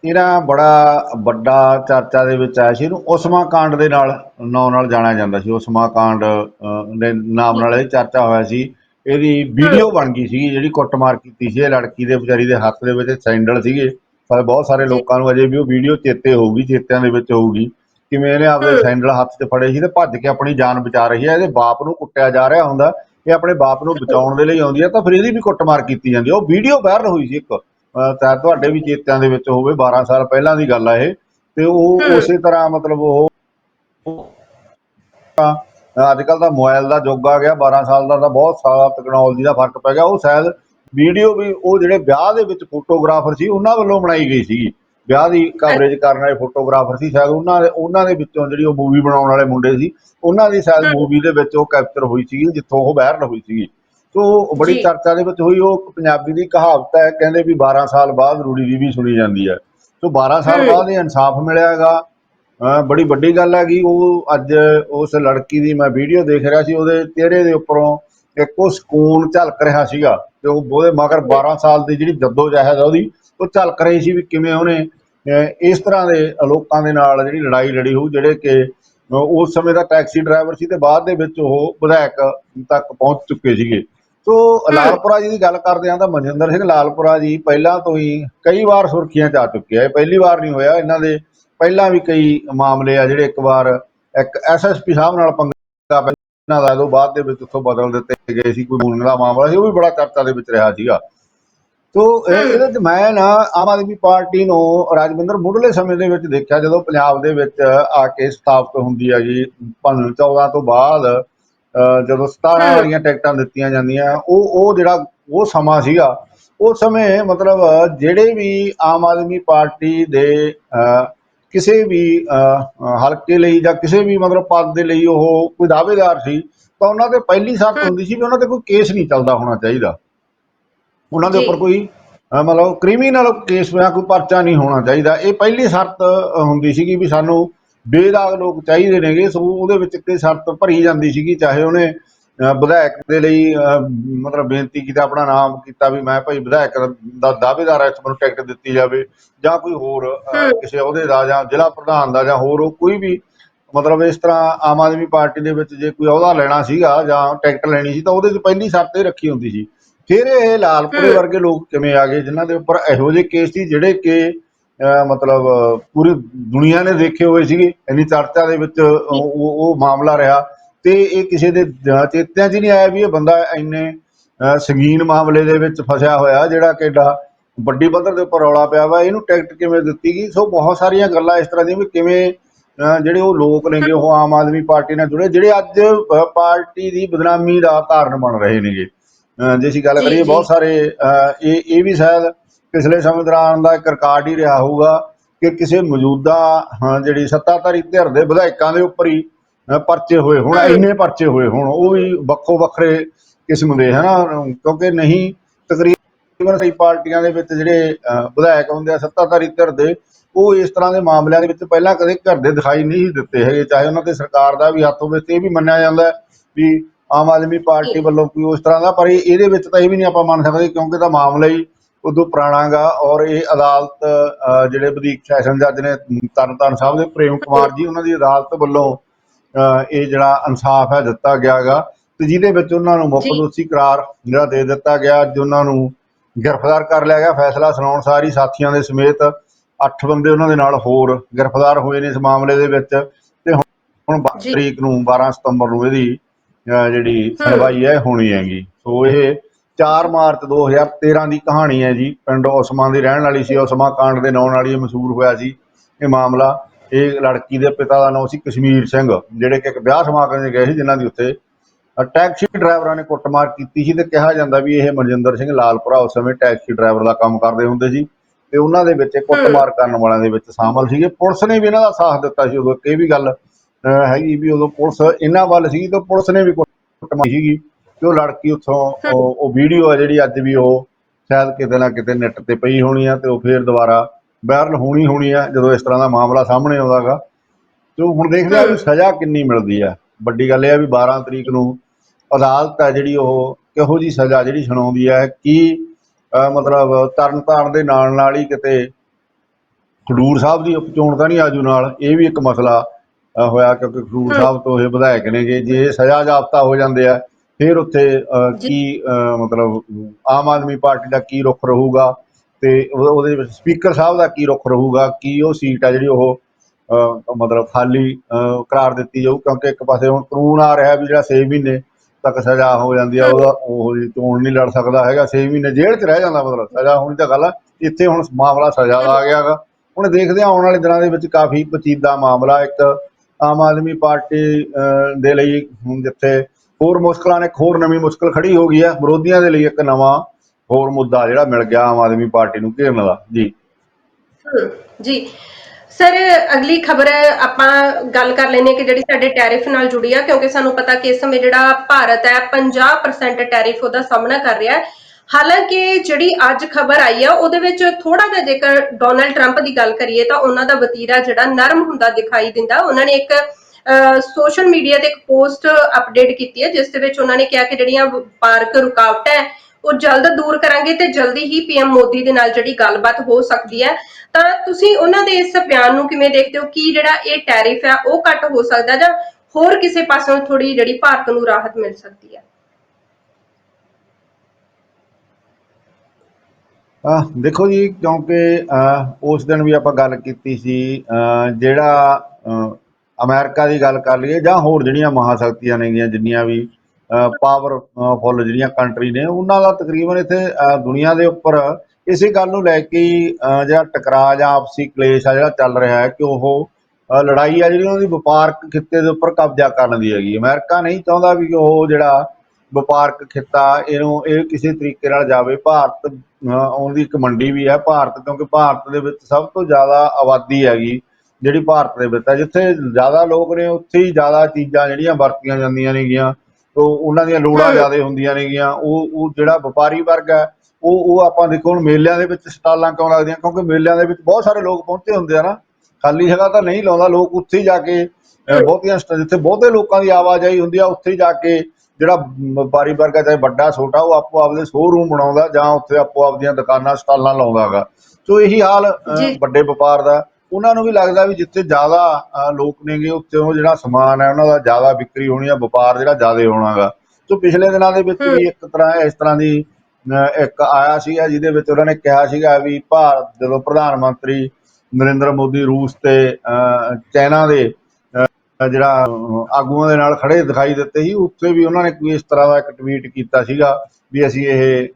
Speaker 2: ਇਹਦਾ ਬੜਾ ਵੱਡਾ ਚਰਚਾ ਦੇ ਵਿੱਚ ਆਇਆ ਸੀ ਇਹਨੂੰ ਉਸਮਾ ਕਾਂਡ ਦੇ ਨਾਲ ਨਾਂ ਨਾਲ ਜਾਣਿਆ ਜਾਂਦਾ ਸੀ। ਉਸਮਾ ਕਾਂਡ ਦੇ ਨਾਮ ਨਾਲ ਇਹ ਚਰਚਾ ਹੋਇਆ ਸੀ। ਇਹਦੀ ਵੀਡੀਓ ਬਣ ਗਈ ਸੀ ਜਿਹੜੀ ਕੁੱਟਮਾਰ ਕੀਤੀ ਸੀ। ਇਹ ਲੜਕੀ ਦੇ ਵਿਚਾਰੀ ਦੇ ਹੱਥ ਦੇ ਵਿੱਚ ਸੈਂਡਲ ਸੀਗੇ। ਪਰ ਬਹੁਤ ਸਾਰੇ ਲੋਕਾਂ ਨੂੰ ਅਜੇ ਵੀ ਉਹ ਵੀਡੀਓ ਚੇਤੇ ਹੋਊਗੀ ਚੇਤਿਆਂ ਦੇ ਵਿੱਚ ਹੋਊਗੀ। ਕਿਵੇਂ ਇਹਨੇ ਆਪਣੇ
Speaker 1: ਹਮ।
Speaker 2: ਸੈਂਡਲ ਹੱਥ 'ਚ ਫੜੇ ਸੀ ਤੇ ਭੱਜ ਕੇ ਆਪਣੀ ਜਾਨ ਬਚਾ ਰਹੀ ਹੈ। ਇਹਦੇ ਬਾਪ ਨੂੰ ਕੁੱਟਿਆ ਜਾ ਰਿਹਾ ਹੁੰਦਾ। ਇਹ ਆਪਣੇ ਬਾਪ ਨੂੰ ਬਚਾਉਣ ਦੇ ਲਈ ਆਉਂਦੀ ਹੈ ਤਾਂ ਫਿਰ ਇਹਦੀ ਵੀ ਕੁੱਟਮਾਰ ਕੀਤੀ ਜਾਂਦੀ ਹੈ। ਉਹ ਵੀਡੀਓ ਵਾਇਰਲ ਹੋਈ ਸੀ ਇੱਕ। ਤਾਂ ਤੁਹਾਡੇ ਵੀ ਚੇਤਿਆਂ ਦੇ ਵਿੱਚ ਹੋਵੇ 12 ਸਾਲ ਪਹਿਲਾਂ ਦੀ ਗੱਲ ਆ ਇਹ ਤੇ ਉਹ। ਉਸੇ ਤਰ੍ਹਾਂ ਮਤਲਬ ਉਹ ਅੱਜ ਕੱਲ ਦਾ ਮੋਬਾਈਲ ਦਾ ਯੁੱਗ ਆ ਗਿਆ 12 ਸਾਲ ਦਾ ਤਾਂ ਬਹੁਤ ਸਾਰਾ ਟੈਕਨੋਲੋਜੀ ਦਾ ਫ਼ਰਕ ਪੈ ਗਿਆ ਉਹ ਸ਼ਾਇਦ ਵੀਡੀਓ ਵੀ ਉਹ ਜਿਹੜੇ ਵਿਆਹ ਦੇ ਵਿੱਚ ਫੋਟੋਗ੍ਰਾਫਰ ਸੀ ਉਹਨਾਂ ਵੱਲੋਂ ਬਣਾਈ ਗਈ ਸੀਗੀ ਵਿਆਹ ਦੀ ਕਵਰੇਜ ਕਰਨ ਵਾਲੇ ਫੋਟੋਗ੍ਰਾਫਰ ਸੀ ਸ਼ਾਇਦ ਉਹਨਾਂ ਦੇ ਉਹਨਾਂ ਦੇ ਵਿੱਚੋਂ ਜਿਹੜੀ ਉਹ ਮੂਵੀ ਬਣਾਉਣ ਵਾਲੇ ਮੁੰਡੇ ਸੀ ਉਹਨਾਂ ਦੀ ਸ਼ਾਇਦ। ਮੂਵੀ ਦੇ ਵਿੱਚ ਉਹ ਕੈਪਚਰ ਹੋਈ ਸੀਗੀ ਜਿੱਥੋਂ ਉਹ ਵਾਇਰਲ ਹੋਈ ਸੀਗੀ ਸੋ ਬੜੀ
Speaker 1: ਜੀ।
Speaker 2: ਚਰਚਾ ਦੇ ਵਿੱਚ ਹੋਈ ਉਹ ਇੱਕ ਪੰਜਾਬੀ ਦੀ ਕਹਾਵਤ ਹੈ ਕਹਿੰਦੇ ਵੀ 12 ਸਾਲ ਬਾਅਦ ਰੂੜੀ ਦੀ ਵੀ ਸੁਣੀ ਜਾਂਦੀ ਹੈ ਸੋ 12 ਸਾਲ। ਬਾਅਦ ਇਹ ਇਨਸਾਫ ਮਿਲਿਆਗਾ ਬੜੀ ਵੱਡੀ ਗੱਲ ਹੈਗੀ ਉਹ ਅੱਜ ਉਸ ਲੜਕੀ ਦੀ ਮੈਂ ਵੀਡੀਓ ਦੇਖ ਰਿਹਾ ਸੀ ਉਹਦੇ ਚਿਹਰੇ ਦੇ ਉੱਪਰੋਂ ਇੱਕ ਉਹ ਸਕੂਨ ਝਲਕ ਰਿਹਾ ਸੀਗਾ ਤੇ ਉਹ ਉਹਦੇ ਮਗਰ 12 ਸਾਲ ਦੀ ਜਿਹੜੀ ਜੱਦੋ ਜਹਿਦ ਆ ਉਹਦੀ ਉਹ ਝਲਕ ਰਹੀ ਸੀ ਵੀ ਕਿਵੇਂ ਉਹਨੇ ਅਹ ਇਸ ਤਰ੍ਹਾਂ ਦੇ ਲੋਕਾਂ ਦੇ ਨਾਲ ਜਿਹੜੀ ਲੜਾਈ ਲੜੀ ਹੋਊ ਜਿਹੜੇ ਕਿ ਅਹ ਉਸ ਸਮੇਂ ਦਾ ਟੈਕਸੀ ਡਰਾਈਵਰ ਸੀ ਤੇ ਬਾਅਦ ਦੇ ਵਿੱਚ ਉਹ ਵਿਧਾਇਕ ਤੱਕ ਪਹੁੰਚ ਚੁੱਕੇ ਸੀਗੇ ਸੋ ਲਾਲਪੁਰਾ ਜੀ ਦੀ ਗੱਲ ਕਰਦੇ ਹਾਂ ਤਾਂ ਮਨਜਿੰਦਰ ਸਿੰਘ ਲਾਲਪੁਰਾ ਜੀ ਪਹਿਲਾਂ ਤੋਂ ਹੀ ਕਈ ਵਾਰ ਸੁਰਖੀਆਂ 'ਚ ਆ ਚੁੱਕੇ ਆ। ਇਹ ਪਹਿਲੀ ਵਾਰ ਨਹੀਂ ਹੋਇਆ। ਇਹਨਾਂ ਦੇ ਪਹਿਲਾਂ ਵੀ ਕਈ ਮਾਮਲੇ ਆ ਜਿਹੜੇ ਇੱਕ ਵਾਰ ਇੱਕ ਐਸਐਸਪੀ ਸਾਹਿਬ ਨਾਲ ਪੰਗਾ ਇਹਨਾਂ ਦਾ ਉਹ ਬਾਅਦ ਦੇ ਵਿੱਚ ਉੱਥੋਂ ਬਦਲ ਦਿੱਤੇ ਗਏ ਸੀ। ਕੋਈ ਮੂਨ ਦਾ ਮਾਮਲਾ ਸੀ ਉਹ ਵੀ ਬੜਾ ਚਰਚਾ ਦੇ ਵਿੱਚ ਰਿਹਾ ਸੀਗਾ। ਤੋ ਇਹ- ਇਹਦੇ ਚ ਮੈਂ ਨਾ ਆਮ ਆਦਮੀ ਪਾਰਟੀ ਨੂੰ ਰਾਜਵਿੰਦਰ ਮੁੱਢਲੇ ਸਮੇਂ ਦੇ ਵਿੱਚ ਦੇਖਿਆ ਜਦੋਂ ਪੰਜਾਬ ਦੇ ਵਿੱਚ ਆ ਕੇ ਸਥਾਪਿਤ ਹੁੰਦੀ ਹੈ ਜੀ 14 ਤੋਂ ਬਾਅਦ ਜਦੋਂ 17
Speaker 1: ਹਮ।
Speaker 2: ਵਾਲੀਆਂ ਟਿਕਟਾਂ ਦਿੱਤੀਆਂ ਜਾਂਦੀਆਂ ਉਹ ਉਹ ਜਿਹੜਾ ਉਹ ਸਮਾਂ ਸੀਗਾ ਉਸ ਸਮੇਂ ਮਤਲਬ ਜਿਹੜੇ ਵੀ ਆਮ ਆਦਮੀ ਪਾਰਟੀ ਦੇ ਕਿਸੇ ਵੀ ਹਲਕੇ ਲਈ ਜਾਂ ਕਿਸੇ ਵੀ ਮਤਲਬ ਪਦ ਦੇ ਲਈ ਉਹ ਕੋਈ ਦਾਅਵੇਦਾਰ ਸੀ ਤਾਂ ਉਹਨਾਂ ਤੇ ਪਹਿਲੀ ਸ਼ਰਤ। ਹੁੰਦੀ ਸੀ ਵੀ ਉਹਨਾਂ ਤੇ ਕੋਈ ਕੇਸ ਨਹੀਂ ਚੱਲਦਾ ਹੋਣਾ ਚਾਹੀਦਾ ਉਹਨਾਂ ਦੇ। ਉੱਪਰ ਕੋਈ ਮਤਲਬ ਕ੍ਰਿਮੀਨਲ ਕੇਸ ਜਾਂ ਕੋਈ ਪਰਚਾ ਨਹੀਂ ਹੋਣਾ ਚਾਹੀਦਾ ਇਹ ਪਹਿਲੀ ਸ਼ਰਤ ਹੁੰਦੀ ਸੀਗੀ ਵੀ ਸਾਨੂੰ ਬੇਦਾਗ ਲੋਕ ਚਾਹੀਦੇ ਨੇਗੇ ਸੋ ਉਹਦੇ ਵਿੱਚ ਇੱਕ ਸ਼ਰਤ ਭਰੀ ਜਾਂਦੀ ਸੀਗੀ ਚਾਹੇ ਉਹਨੇ ਵਿਧਾਇਕ ਦੇ ਲਈ ਮਤਲਬ ਬੇਨਤੀ ਕੀਤਾ ਆਪਣਾ ਨਾਮ ਕੀਤਾ ਵੀ ਮੈਂ ਭਾਈ ਵਿਧਾਇਕ ਦਾ ਦਾਅਵੇਦਾਰ ਐ ਮੈਨੂੰ ਟਿਕਟ ਦਿੱਤੀ ਜਾਵੇ ਜਾਂ ਕੋਈ ਹੋਰ। ਕਿਸੇ ਅਹੁਦੇ ਦਾ ਜਾਂ ਜ਼ਿਲ੍ਹਾ ਪ੍ਰਧਾਨ ਦਾ ਜਾਂ ਹੋਰ ਉਹ ਕੋਈ ਵੀ ਮਤਲਬ ਇਸ ਤਰ੍ਹਾਂ ਆਮ ਆਦਮੀ ਪਾਰਟੀ ਦੇ ਵਿੱਚ ਜੇ ਕੋਈ ਅਹੁਦਾ ਲੈਣਾ ਸੀਗਾ ਜਾਂ ਟਿਕਟ ਲੈਣੀ ਸੀ ਤਾਂ ਉਹਦੇ 'ਚ ਪਹਿਲੀ ਸ਼ਰਤ ਇਹ ਰੱਖੀ ਹੁੰਦੀ ਸੀ ਫਿਰ ਇਹ ਲਾਲਪੁਰੇ। ਵਰਗੇ ਲੋਕ ਕਿਵੇਂ ਆ ਗਏ ਜਿਨ੍ਹਾਂ ਦੇ ਉੱਪਰ ਇਹੋ ਜਿਹੇ ਕੇਸ ਸੀ ਜਿਹੜੇ ਕਿ ਮਤਲਬ ਪੂਰੀ ਦੁਨੀਆ ਨੇ ਦੇਖੇ ਹੋਏ ਸੀਗੇ ਇੰਨੀ ਚਰਚਾ ਦੇ ਵਿੱਚ ਉਹ ਮਾਮਲਾ ਰਿਹਾ। ਤੇ ਇਹ ਕਿਸੇ ਦੇ ਚੇਤਿਆਂ 'ਚ ਨਹੀਂ ਆਇਆ ਵੀ ਇਹ ਬੰਦਾ ਇੰਨੇ ਸੰਗੀਨ ਮਾਮਲੇ ਦੇ ਵਿੱਚ ਫਸਿਆ ਹੋਇਆ ਜਿਹੜਾ ਕਿ ਏਡਾ ਵੱਡੀ ਪੱਧਰ ਦੇ ਉੱਪਰ ਰੌਲਾ ਪਿਆ ਵਾ। ਇਹਨੂੰ ਟਿਕਟ ਕਿਵੇਂ ਦਿੱਤੀ ਗਈ? ਸੋ ਬਹੁਤ ਸਾਰੀਆਂ ਗੱਲਾਂ ਇਸ ਤਰ੍ਹਾਂ ਦੀਆਂ ਵੀ ਕਿਵੇਂ ਜਿਹੜੇ ਉਹ ਲੋਕ ਨੇਗੇ ਉਹ ਆਮ ਆਦਮੀ ਪਾਰਟੀ ਨਾਲ ਜੁੜੇ ਜਿਹੜੇ ਅੱਜ ਪਾਰਟੀ ਦੀ ਬਦਨਾਮੀ ਦਾ ਕਾਰਨ ਬਣ ਰਹੇ ਨੇਗੇ। ਜੇ ਅਸੀਂ ਗੱਲ ਕਰੀਏ। ਬਹੁਤ ਸਾਰੇ ਇਹ ਇਹ ਵੀ ਸ਼ਾਇਦ ਪਿਛਲੇ ਸਮੇਂ ਦੌਰਾਨ ਦਾ ਇੱਕ ਰਿਕਾਰਡ ਹੀ ਰਿਹਾ ਹੋਊਗਾ ਕਿ ਕਿਸੇ ਮੌਜੂਦਾ ਹਾਂ, ਜਿਹੜੀ ਸੱਤਾਧਾਰੀ ਧਿਰ ਦੇ ਵਿਧਾਇਕਾਂ ਦੇ ਉੱਪਰ ਹੀ ਪਰਚੇ ਹੋਏ ਹੁਣ। ਇੰਨੇ ਪਰਚੇ ਹੋਏ ਹੁਣ ਉਹ ਵੀ ਵੱਖੋ ਵੱਖਰੇ ਕਿਸਮ ਦੇ ਹਨਾ ਕਿਉਂਕਿ ਨਹੀਂ ਤਕਰੀਬਨ ਕਈ ਪਾਰਟੀਆਂ ਦੇ ਵਿੱਚ ਜਿਹੜੇ ਵਿਧਾਇਕ ਹੁੰਦੇ ਆ ਸੱਤਾਧਾਰੀ ਧਿਰ ਦੇ ਉਹ ਇਸ ਤਰ੍ਹਾਂ ਦੇ ਮਾਮਲਿਆਂ ਦੇ ਵਿੱਚ ਪਹਿਲਾਂ ਕਦੇ ਘਰ ਦੇ ਦਿਖਾਈ ਨਹੀਂ ਦਿੱਤੇ ਹੈਗੇ ਚਾਹੇ ਉਹਨਾਂ ਤੇ ਸਰਕਾਰ ਦਾ ਵੀ ਹੱਥ ਹੋਵੇ ਤੇ ਇਹ ਵੀ ਮੰਨਿਆ ਜਾਂਦਾ ਵੀ ਆਮ ਆਦਮੀ ਪਾਰਟੀ ਵੱਲੋਂ ਕੋਈ ਉਸ ਤਰ੍ਹਾਂ ਦਾ ਪਰ ਇਹ- ਇਹਦੇ ਵਿੱਚ ਤਾਂ ਇਹ ਵੀ ਨਹੀਂ ਆਪਾਂ ਮੰਨ ਸਕਦੇ ਕਿਉਂਕਿ ਤਾਂ ਮਾਮਲਾ ਹੀ ਉਦੋਂ ਪੁਰਾਣਾ ਗਾ ਔਰ ਇਹ ਅਦਾਲਤ ਜਿਹੜੇ ਵਧੀਕ ਸੈਸ਼ਨ ਜੱਜ ਨੇ ਤਰਨਤਾਰਨ ਸਾਹਿਬ ਦੇ ਪ੍ਰੇਮ ਕੁਮਾਰ ਜੀ ਉਹਨਾਂ ਦੀ ਅਦਾਲਤ ਵੱਲੋਂ ਇਹ ਜਿਹੜਾ ਇਨਸਾਫ ਹੈ ਦਿੱਤਾ ਗਿਆਗਾ ਤੇ ਜਿਹਦੇ ਵਿੱਚ ਉਹਨਾਂ ਨੂੰ ਮੁੱਖ। ਦੋਸ਼ੀ ਕਰਾਰ ਜਿਹੜਾ ਦੇ ਦਿੱਤਾ ਗਿਆ ਅੱਜ ਉਹਨਾਂ ਨੂੰ ਗ੍ਰਿਫਤਾਰ ਕਰ ਲਿਆ ਗਿਆ ਫੈਸਲਾ ਸੁਣਾਉਣ ਸਾਰੀ ਸਾਥੀਆਂ ਦੇ ਸਮੇਤ ਅੱਠ ਬੰਦੇ ਉਹਨਾਂ ਦੇ ਨਾਲ ਹੋਰ ਗ੍ਰਿਫਤਾਰ ਹੋਏ ਨੇ ਇਸ ਮਾਮਲੇ ਦੇ ਵਿੱਚ ਤੇ ਹੁਣ ਹੁਣ 12
Speaker 1: ਜੀ।
Speaker 2: ਤਰੀਕ ਨੂੰ 12 ਸਤੰਬਰ ਨੂੰ ਇਹਦੀ ਜਿਹੜੀ। ਸੁਣਵਾਈ ਹੈ ਹੋਣੀ ਹੈਗੀ ਸੋ ਇਹ 4 ਮਾਰਚ 2013 ਦੀ ਕਹਾਣੀ ਹੈ ਜੀ। ਪਿੰਡ ਉਸਮਾਂ ਦੀ ਰਹਿਣ ਵਾਲੀ ਸੀ। ਉਸਮਾਂ ਕਾਂਡ ਦੇ ਨਾਂ ਨਾਲ ਹੀ ਮਸ਼ਹੂਰ ਹੋਇਆ ਸੀ ਇਹ ਮਾਮਲਾ। ਇਹ ਲੜਕੀ ਦੇ ਪਿਤਾ ਦਾ ਨਾਮ ਸੀ ਕਸ਼ਮੀਰ ਸਿੰਘ ਜਿਹੜੇ ਕਿ ਇੱਕ ਵਿਆਹ ਸਮਾਗਮ 'ਚ ਗਏ ਸੀ ਜਿਨ੍ਹਾਂ ਦੀ ਉੱਥੇ ਟੈਕਸੀ ਡਰਾਈਵਰਾਂ ਨੇ ਕੁੱਟਮਾਰ ਕੀਤੀ ਸੀ ਤੇ ਕਿਹਾ ਜਾਂਦਾ ਵੀ ਇਹ ਮਨਜਿੰਦਰ ਸਿੰਘ ਲਾਲਪੁਰਾ ਉਸ ਸਮੇਂ ਟੈਕਸੀ ਡਰਾਈਵਰ ਦਾ ਕੰਮ ਕਰਦੇ ਹੁੰਦੇ ਸੀ ਤੇ ਉਹਨਾਂ ਦੇ ਵਿੱਚ ਕੁੱਟਮਾਰ ਕਰਨ ਵਾਲਿਆਂ ਦੇ ਵਿੱਚ ਸ਼ਾਮਲ ਸੀਗੇ। ਪੁਲਿਸ ਨੇ ਵੀ ਇਹਨਾਂ ਦਾ ਸਾਥ ਦਿੱਤਾ ਸੀ ਉਦੋਂ। ਇਹ ਵੀ ਗੱਲ ਅ, ਹੈਗੀ ਵੀ ਉਦੋਂ ਪੁਲਿਸ ਇਹਨਾਂ ਵੱਲ ਸੀ ਤੇ ਪੁਲਿਸ ਨੇ ਵੀ ਕੁੱਟਮਾਰ ਸੀਗੀ। ਤੇ ਉਹ ਲੜਕੀ ਉੱਥੋਂ ਉਹ- ਉਹ ਵੀਡੀਓ ਆ ਜਿਹੜੀ ਅੱਜ ਵੀ ਉਹ ਸ਼ਾਇਦ ਕਿਤੇ ਨਾ ਕਿਤੇ ਨੈਟ ਤੇ ਪਈ ਹੋਣੀ ਆ ਤੇ ਉਹ ਫੇਰ ਦੁਬਾਰਾ ਵਾਇਰਲ ਹੋਣੀ ਹੋਣੀ ਆ ਜਦੋਂ ਇਸ ਤਰ੍ਹਾਂ ਦਾ ਮਾਮਲਾ ਸਾਹਮਣੇ ਆਉਂਦਾਗਾ। ਤੇ ਉਹ ਹੁਣ ਦੇਖਦੇ ਆ ਵੀ ਸਜ਼ਾ ਕਿੰਨੀ ਮਿਲਦੀ ਆ। ਵੱਡੀ ਗੱਲ ਇਹ ਆ ਵੀ 12 ਤਰੀਕ ਨੂੰ ਅਦਾਲਤ ਹੈ ਜਿਹੜੀ ਉਹ ਕਿਹੋ ਜੀ ਸਜ਼ਾ ਜਿਹੜੀ ਸੁਣਾਉਂਦੀ ਹੈ ਕੀ ਮਤਲਬ ਤਰਨ ਤਾਰਨ ਦੇ ਨਾਲ ਨਾਲ ਹੀ ਕਿਤੇ ਖਡੂਰ ਸਾਹਿਬ ਦੀ ਉਪਚੋਣ ਤਾਂ ਨਹੀਂ ਆਜੂ ਨਾਲ ਇਹ ਵੀ ਇੱਕ ਮਸਲਾ ਹੋਇਆ ਕਿਉਂਕਿ ਖਡੂਰ। ਸਾਹਿਬ ਤੋਂ ਇਹ ਵਿਧਾਇਕ ਨੇਗੇ। ਜੇ ਇਹ ਸਜ਼ਾ ਜਾਬਤਾ ਹੋ ਜਾਂਦੇ ਆ ਫਿਰ ਉੱਥੇ ਅਹ। ਕੀ ਅਹ, ਮਤਲਬ ਆਮ ਆਦਮੀ ਪਾਰਟੀ ਦਾ ਕੀ ਰੁਖ ਰਹੂਗਾ ਤੇ ਉਹ- ਉਹਦੇ ਵਿੱਚ ਸਪੀਕਰ ਸਾਹਿਬ ਦਾ ਕੀ ਰੁਖ ਰਹੂਗਾ ਕੀ ਉਹ ਸੀਟ ਆ ਜਿਹੜੀ ਉਹ ਅਹ, ਮਤਲਬ ਖਾਲੀ ਅਹ, ਕਰਾਰ ਦਿੱਤੀ ਜਾਊ ਕਿਉਂਕਿ ਇੱਕ ਪਾਸੇ ਹੁਣ ਕਾਨੂੰਨ ਆ ਰਿਹਾ ਵੀ ਜਿਹੜਾ 6 ਮਹੀਨੇ ਤੱਕ ਸਜ਼ਾ ਹੋ ਜਾਂਦੀ ਆ ਉਹਦਾ ਉਹ ਜੀ ਚੋਣ ਨਹੀਂ ਲੜ ਸਕਦਾ ਹੈਗਾ 6 ਮਹੀਨੇ ਜੇਲ੍ਹ 'ਚ ਰਹਿ ਜਾਂਦਾ ਮਤਲਬ ਸਜ਼ਾ ਹੋਣੀ ਤਾਂ ਗੱਲ ਆ ਇੱਥੇ ਹੁਣ ਮਾਮਲਾ ਸਜ਼ਾ ਦਾ ਆ ਗਿਆਗਾ ਹੁਣ ਦੇਖਦੇ ਆ ਆਉਣ ਵਾਲੇ ਦਿਨਾਂ ਦੇ ਵਿੱਚ ਕਾਫੀ ਪਚੀਦਾ ਮਾਮਲਾ ਇੱਕ ਆਮ ਆਦਮੀ ਪਾਰਟੀ ਅਹ, ਦੇ ਲਈ ਹੁਣ ਜਿੱਥੇ ਹੋਰ ਮੁਸ਼ਕਲਾਂ ਨੇ, ਇੱਕ ਹੋਰ ਨਵੀਂ ਮੁਸ਼ਕਲ ਖੜੀ ਹੋ ਗਈ ਹੈ। ਵਿਰੋਧੀਆਂ ਦੇ ਲਈ ਇੱਕ ਨਵਾਂ ਹੋਰ ਮੁੱਦਾ ਜਿਹੜਾ ਮਿਲ ਗਿਆ ਆਮ ਆਦਮੀ ਪਾਰਟੀ ਨੂੰ, ਘੇਰਨ ਦਾ ਜੀ।
Speaker 1: ਜੀ। ਸਰ, ਅਗਲੀ ਖਬਰ ਆਪਾਂ ਗੱਲ ਕਰ ਲੈਨੇ ਕਿ ਜਿਹੜੀ ਸਾਡੇ ਟੈਰਿਫ ਨਾਲ ਜੁੜੀ ਆ, ਕਿਉਂਕਿ ਸਾਨੂੰ ਪਤਾ ਕਿ ਇਸ ਸਮੇਂ ਜਿਹੜਾ ਭਾਰਤ ਹੈ 50% ਟੈਰਿਫ ਉਹਦਾ ਸਾਹਮਣਾ ਕਰ ਰਿਹਾ ਹੈ। ਹਾਲਾਂਕਿ ਜਿਹੜੀ ਅੱਜ ਖਬਰ ਆਈ ਆ, ਉਹਦੇ ਵਿੱਚ ਥੋੜਾ ਜਿਹਾ ਜੇਕਰ ਡੋਨਲਡ ਟਰੰਪ ਦੀ ਗੱਲ ਕਰੀਏ, ਤਾਂ ਉਹਨਾਂ ਦਾ ਵਤੀਰਾ ਜਿਹੜਾ ਨਰਮ ਹੁੰਦਾ ਦਿਖਾਈ ਦਿੰਦਾ। ਉਹਨਾਂ ਨੇ ਇੱਕ ਸੋਸ਼ਲ ਮੀਡੀਆ ਤੇ ਇੱਕ ਪੋਸਟ ਅਪਡੇਟ ਕੀਤੀ ਹੈ, ਜਿਸ ਦੇ ਵਿੱਚ ਉਹਨਾਂ ਨੇ ਕਿਹਾ ਕਿ ਜਿਹੜੀਆਂ ਵਪਾਰਕ ਰੁਕਾਵਟਾਂ ਹੈ, ਉਹ ਜਲਦ ਦੂਰ ਕਰਾਂਗੇ ਤੇ ਜਲਦੀ ਹੀ ਪੀਐਮ ਮੋਦੀ ਦੇ ਨਾਲ ਜਿਹੜੀ ਗੱਲਬਾਤ ਹੋ ਸਕਦੀ ਹੈ। ਤਾਂ ਤੁਸੀਂ ਉਹਨਾਂ ਦੇ ਇਸ ਬਿਆਨ ਨੂੰ ਕਿਵੇਂ ਦੇਖਦੇ ਹੋ? ਕੀ ਜਿਹੜਾ ਇਹ ਟੈਰਿਫ ਹੈ, ਉਹ ਘੱਟ ਹੋ ਸਕਦਾ ਜਾਂ ਹੋਰ ਕਿਸੇ ਪਾਸੋਂ ਥੋੜੀ ਜਿਹੜੀ ਭਾਰਤ ਨੂੰ ਰਾਹਤ ਮਿਲ ਸਕਦੀ ਹੈ?
Speaker 2: ਅਹ ਦੇਖੋ ਜੀ, ਕਿਉਂਕਿ ਉਸ ਦਿਨ ਵੀ ਆਪਾਂ ਗੱਲ ਕੀਤੀ ਸੀ ਅਹ ਜਿਹੜਾ ਅਮਰੀਕਾ ਦੀ ਗੱਲ ਕਰ ਲਈਏ ਜਾਂ ਹੋਰ ਜਿਹੜੀਆਂ ਮਹਾਸ਼ਕਤੀਆਂ ਨੇਗੀਆਂ ਜਿੰਨੀਆਂ ਵੀ ਪਾਵਰਫੁੱਲ ਜਿਹੜੀਆਂ ਕੰਟਰੀ ਨੇ ਉਹਨਾਂ ਦਾ ਤਕਰੀਬਨ ਇੱਥੇ ਦੁਨੀਆ ਦੇ ਉੱਪਰ ਇਸੇ ਗੱਲ ਨੂੰ ਲੈ ਕੇ ਹੀ, ਜਿਹੜਾ ਟਕਰਾਅ ਜਾਂ ਆਪਸੀ ਕਲੇਸ਼ ਆ ਜਿਹੜਾ ਚੱਲ ਰਿਹਾ ਹੈ ਕਿ ਉਹ ਲੜਾਈ ਆ ਜਿਹੜੀ ਉਹਨਾਂ ਦੀ ਵਪਾਰਕ ਖਿੱਤੇ ਦੇ ਉੱਪਰ ਕਬਜ਼ਾ ਕਰਨ ਦੀ ਹੈਗੀ। ਅਮਰੀਕਾ ਨਹੀਂ ਚਾਹੁੰਦਾ ਵੀ ਉਹ ਜਿਹੜਾ ਵਪਾਰਕ ਖਿੱਤਾ ਇਹਨੂੰ ਇਹ ਕਿਸੇ ਤਰੀਕੇ ਨਾਲ ਜਾਵੇ। ਭਾਰਤ ਉਹਦੀ ਇੱਕ ਮੰਡੀ ਵੀ ਹੈ ਭਾਰਤ ਕਿਉਂਕਿ ਭਾਰਤ ਦੇ ਵਿੱਚ ਸਭ ਤੋਂ ਜ਼ਿਆਦਾ ਆਬਾਦੀ ਹੈਗੀ ਜਿਹੜੀ ਭਾਰਤ ਦੇ ਵਿੱਚ ਹੈ ਜਿੱਥੇ ਜ਼ਿਆਦਾ ਲੋਕ ਨੇ ਉੱਥੇ ਹੀ ਜ਼ਿਆਦਾ ਚੀਜ਼ਾਂ ਜਿਹੜੀਆਂ ਵਰਤੀਆਂ ਜਾਂਦੀਆਂ ਨੇਗੀਆਂ ਤੋਂ ਉਹਨਾਂ ਦੀਆਂ ਲੋੜਾਂ। ਜ਼ਿਆਦਾ ਹੁੰਦੀਆਂ ਨੇਗੀਆਂ ਉਹ ਉਹ ਜਿਹੜਾ ਵਪਾਰੀ ਵਰਗ ਹੈ ਉਹ ਉਹ ਆਪਾਂ ਦੇਖੋ ਹੁਣ ਮੇਲਿਆਂ ਦੇ ਵਿੱਚ ਸਟਾਲਾਂ ਕਿਉਂ ਲੱਗਦੀਆਂ ਕਿਉਂਕਿ ਮੇਲਿਆਂ ਦੇ ਵਿੱਚ ਬਹੁਤ ਸਾਰੇ ਲੋਕ ਪਹੁੰਚੇ ਹੁੰਦੇ ਆ ਨਾ ਖਾਲੀ ਜਗ੍ਹਾ ਤਾਂ ਨਹੀਂ ਲਾਉਂਦਾ ਲੋਕ ਉੱਥੇ ਹੀ ਜਾ ਕੇ। ਬਹੁਤੀਆਂ ਜਿੱਥੇ ਬਹੁਤੇ ਲੋਕਾਂ ਦੀ ਆਵਾਜਾਈ ਹੁੰਦੀ ਆ ਉੱਥੇ ਹੀ ਜਾ ਕੇ ਜਿਹੜਾ ਵਪਾਰੀ ਵਰਗ ਹੈ ਚਾਹੇ ਵੱਡਾ ਛੋਟਾ ਉਹ ਆਪੋ ਆਪਦੇ ਸ਼ੋਰੂਮ ਬਣਾਉਂਦਾ ਜਾਂ ਉੱਥੇ ਆਪੋ ਆਪਦੀਆਂ ਦੁਕਾਨਾਂ ਸਟਾਲਾਂ ਲਾਉਂਦਾਗਾ ਸੋ ਇਹੀ ਹਾਲ। ਵੱਡੇ ਵਪਾਰ ਦਾ ਉਹਨਾਂ ਨੂੰ ਵੀ ਲੱਗਦਾ ਵੀ ਜਿੱਥੇ ਜ਼ਿਆਦਾ ਲੋਕ ਨੇਗੇ ਉੱਥੇ ਉਹ ਜਿਹੜਾ ਸਮਾਨ ਹੈ ਉਹਨਾਂ ਦਾ ਜ਼ਿਆਦਾ ਵਿਕਰੀ ਹੋਣੀ ਆ ਵਪਾਰ ਜਿਹੜਾ ਜ਼ਿਆਦਾ ਹੋਣਾਗਾ। ਸੋ ਪਿਛਲੇ ਦਿਨਾਂ ਦੇ ਵਿੱਚ ਵੀ ਇੱਕ ਤਰ੍ਹਾਂ ਇਸ ਤਰ੍ਹਾਂ ਦੀ ਇੱਕ ਆਇਆ ਸੀਗਾ ਜਿਹਦੇ ਵਿੱਚ ਉਹਨਾਂ ਨੇ ਕਿਹਾ ਸੀਗਾ ਵੀ ਭਾਰਤ ਜਦੋਂ ਪ੍ਰਧਾਨ ਮੰਤਰੀ ਨਰਿੰਦਰ ਮੋਦੀ ਰੂਸ ਤੇ ਚਾਈਨਾ ਦੇ ਜਿਹੜਾ ਆਗੂਆਂ ਦੇ ਨਾਲ ਖੜੇ ਦਿਖਾਈ ਦਿੱਤੇ ਸੀ ਉੱਥੇ ਵੀ ਉਹਨਾਂ ਨੇ ਕੋਈ ਇਸ ਤਰ੍ਹਾਂ ਦਾ ਇੱਕ ਟਵੀਟ ਕੀਤਾ ਸੀਗਾ ਵੀ ਅਸੀਂ ਇਹ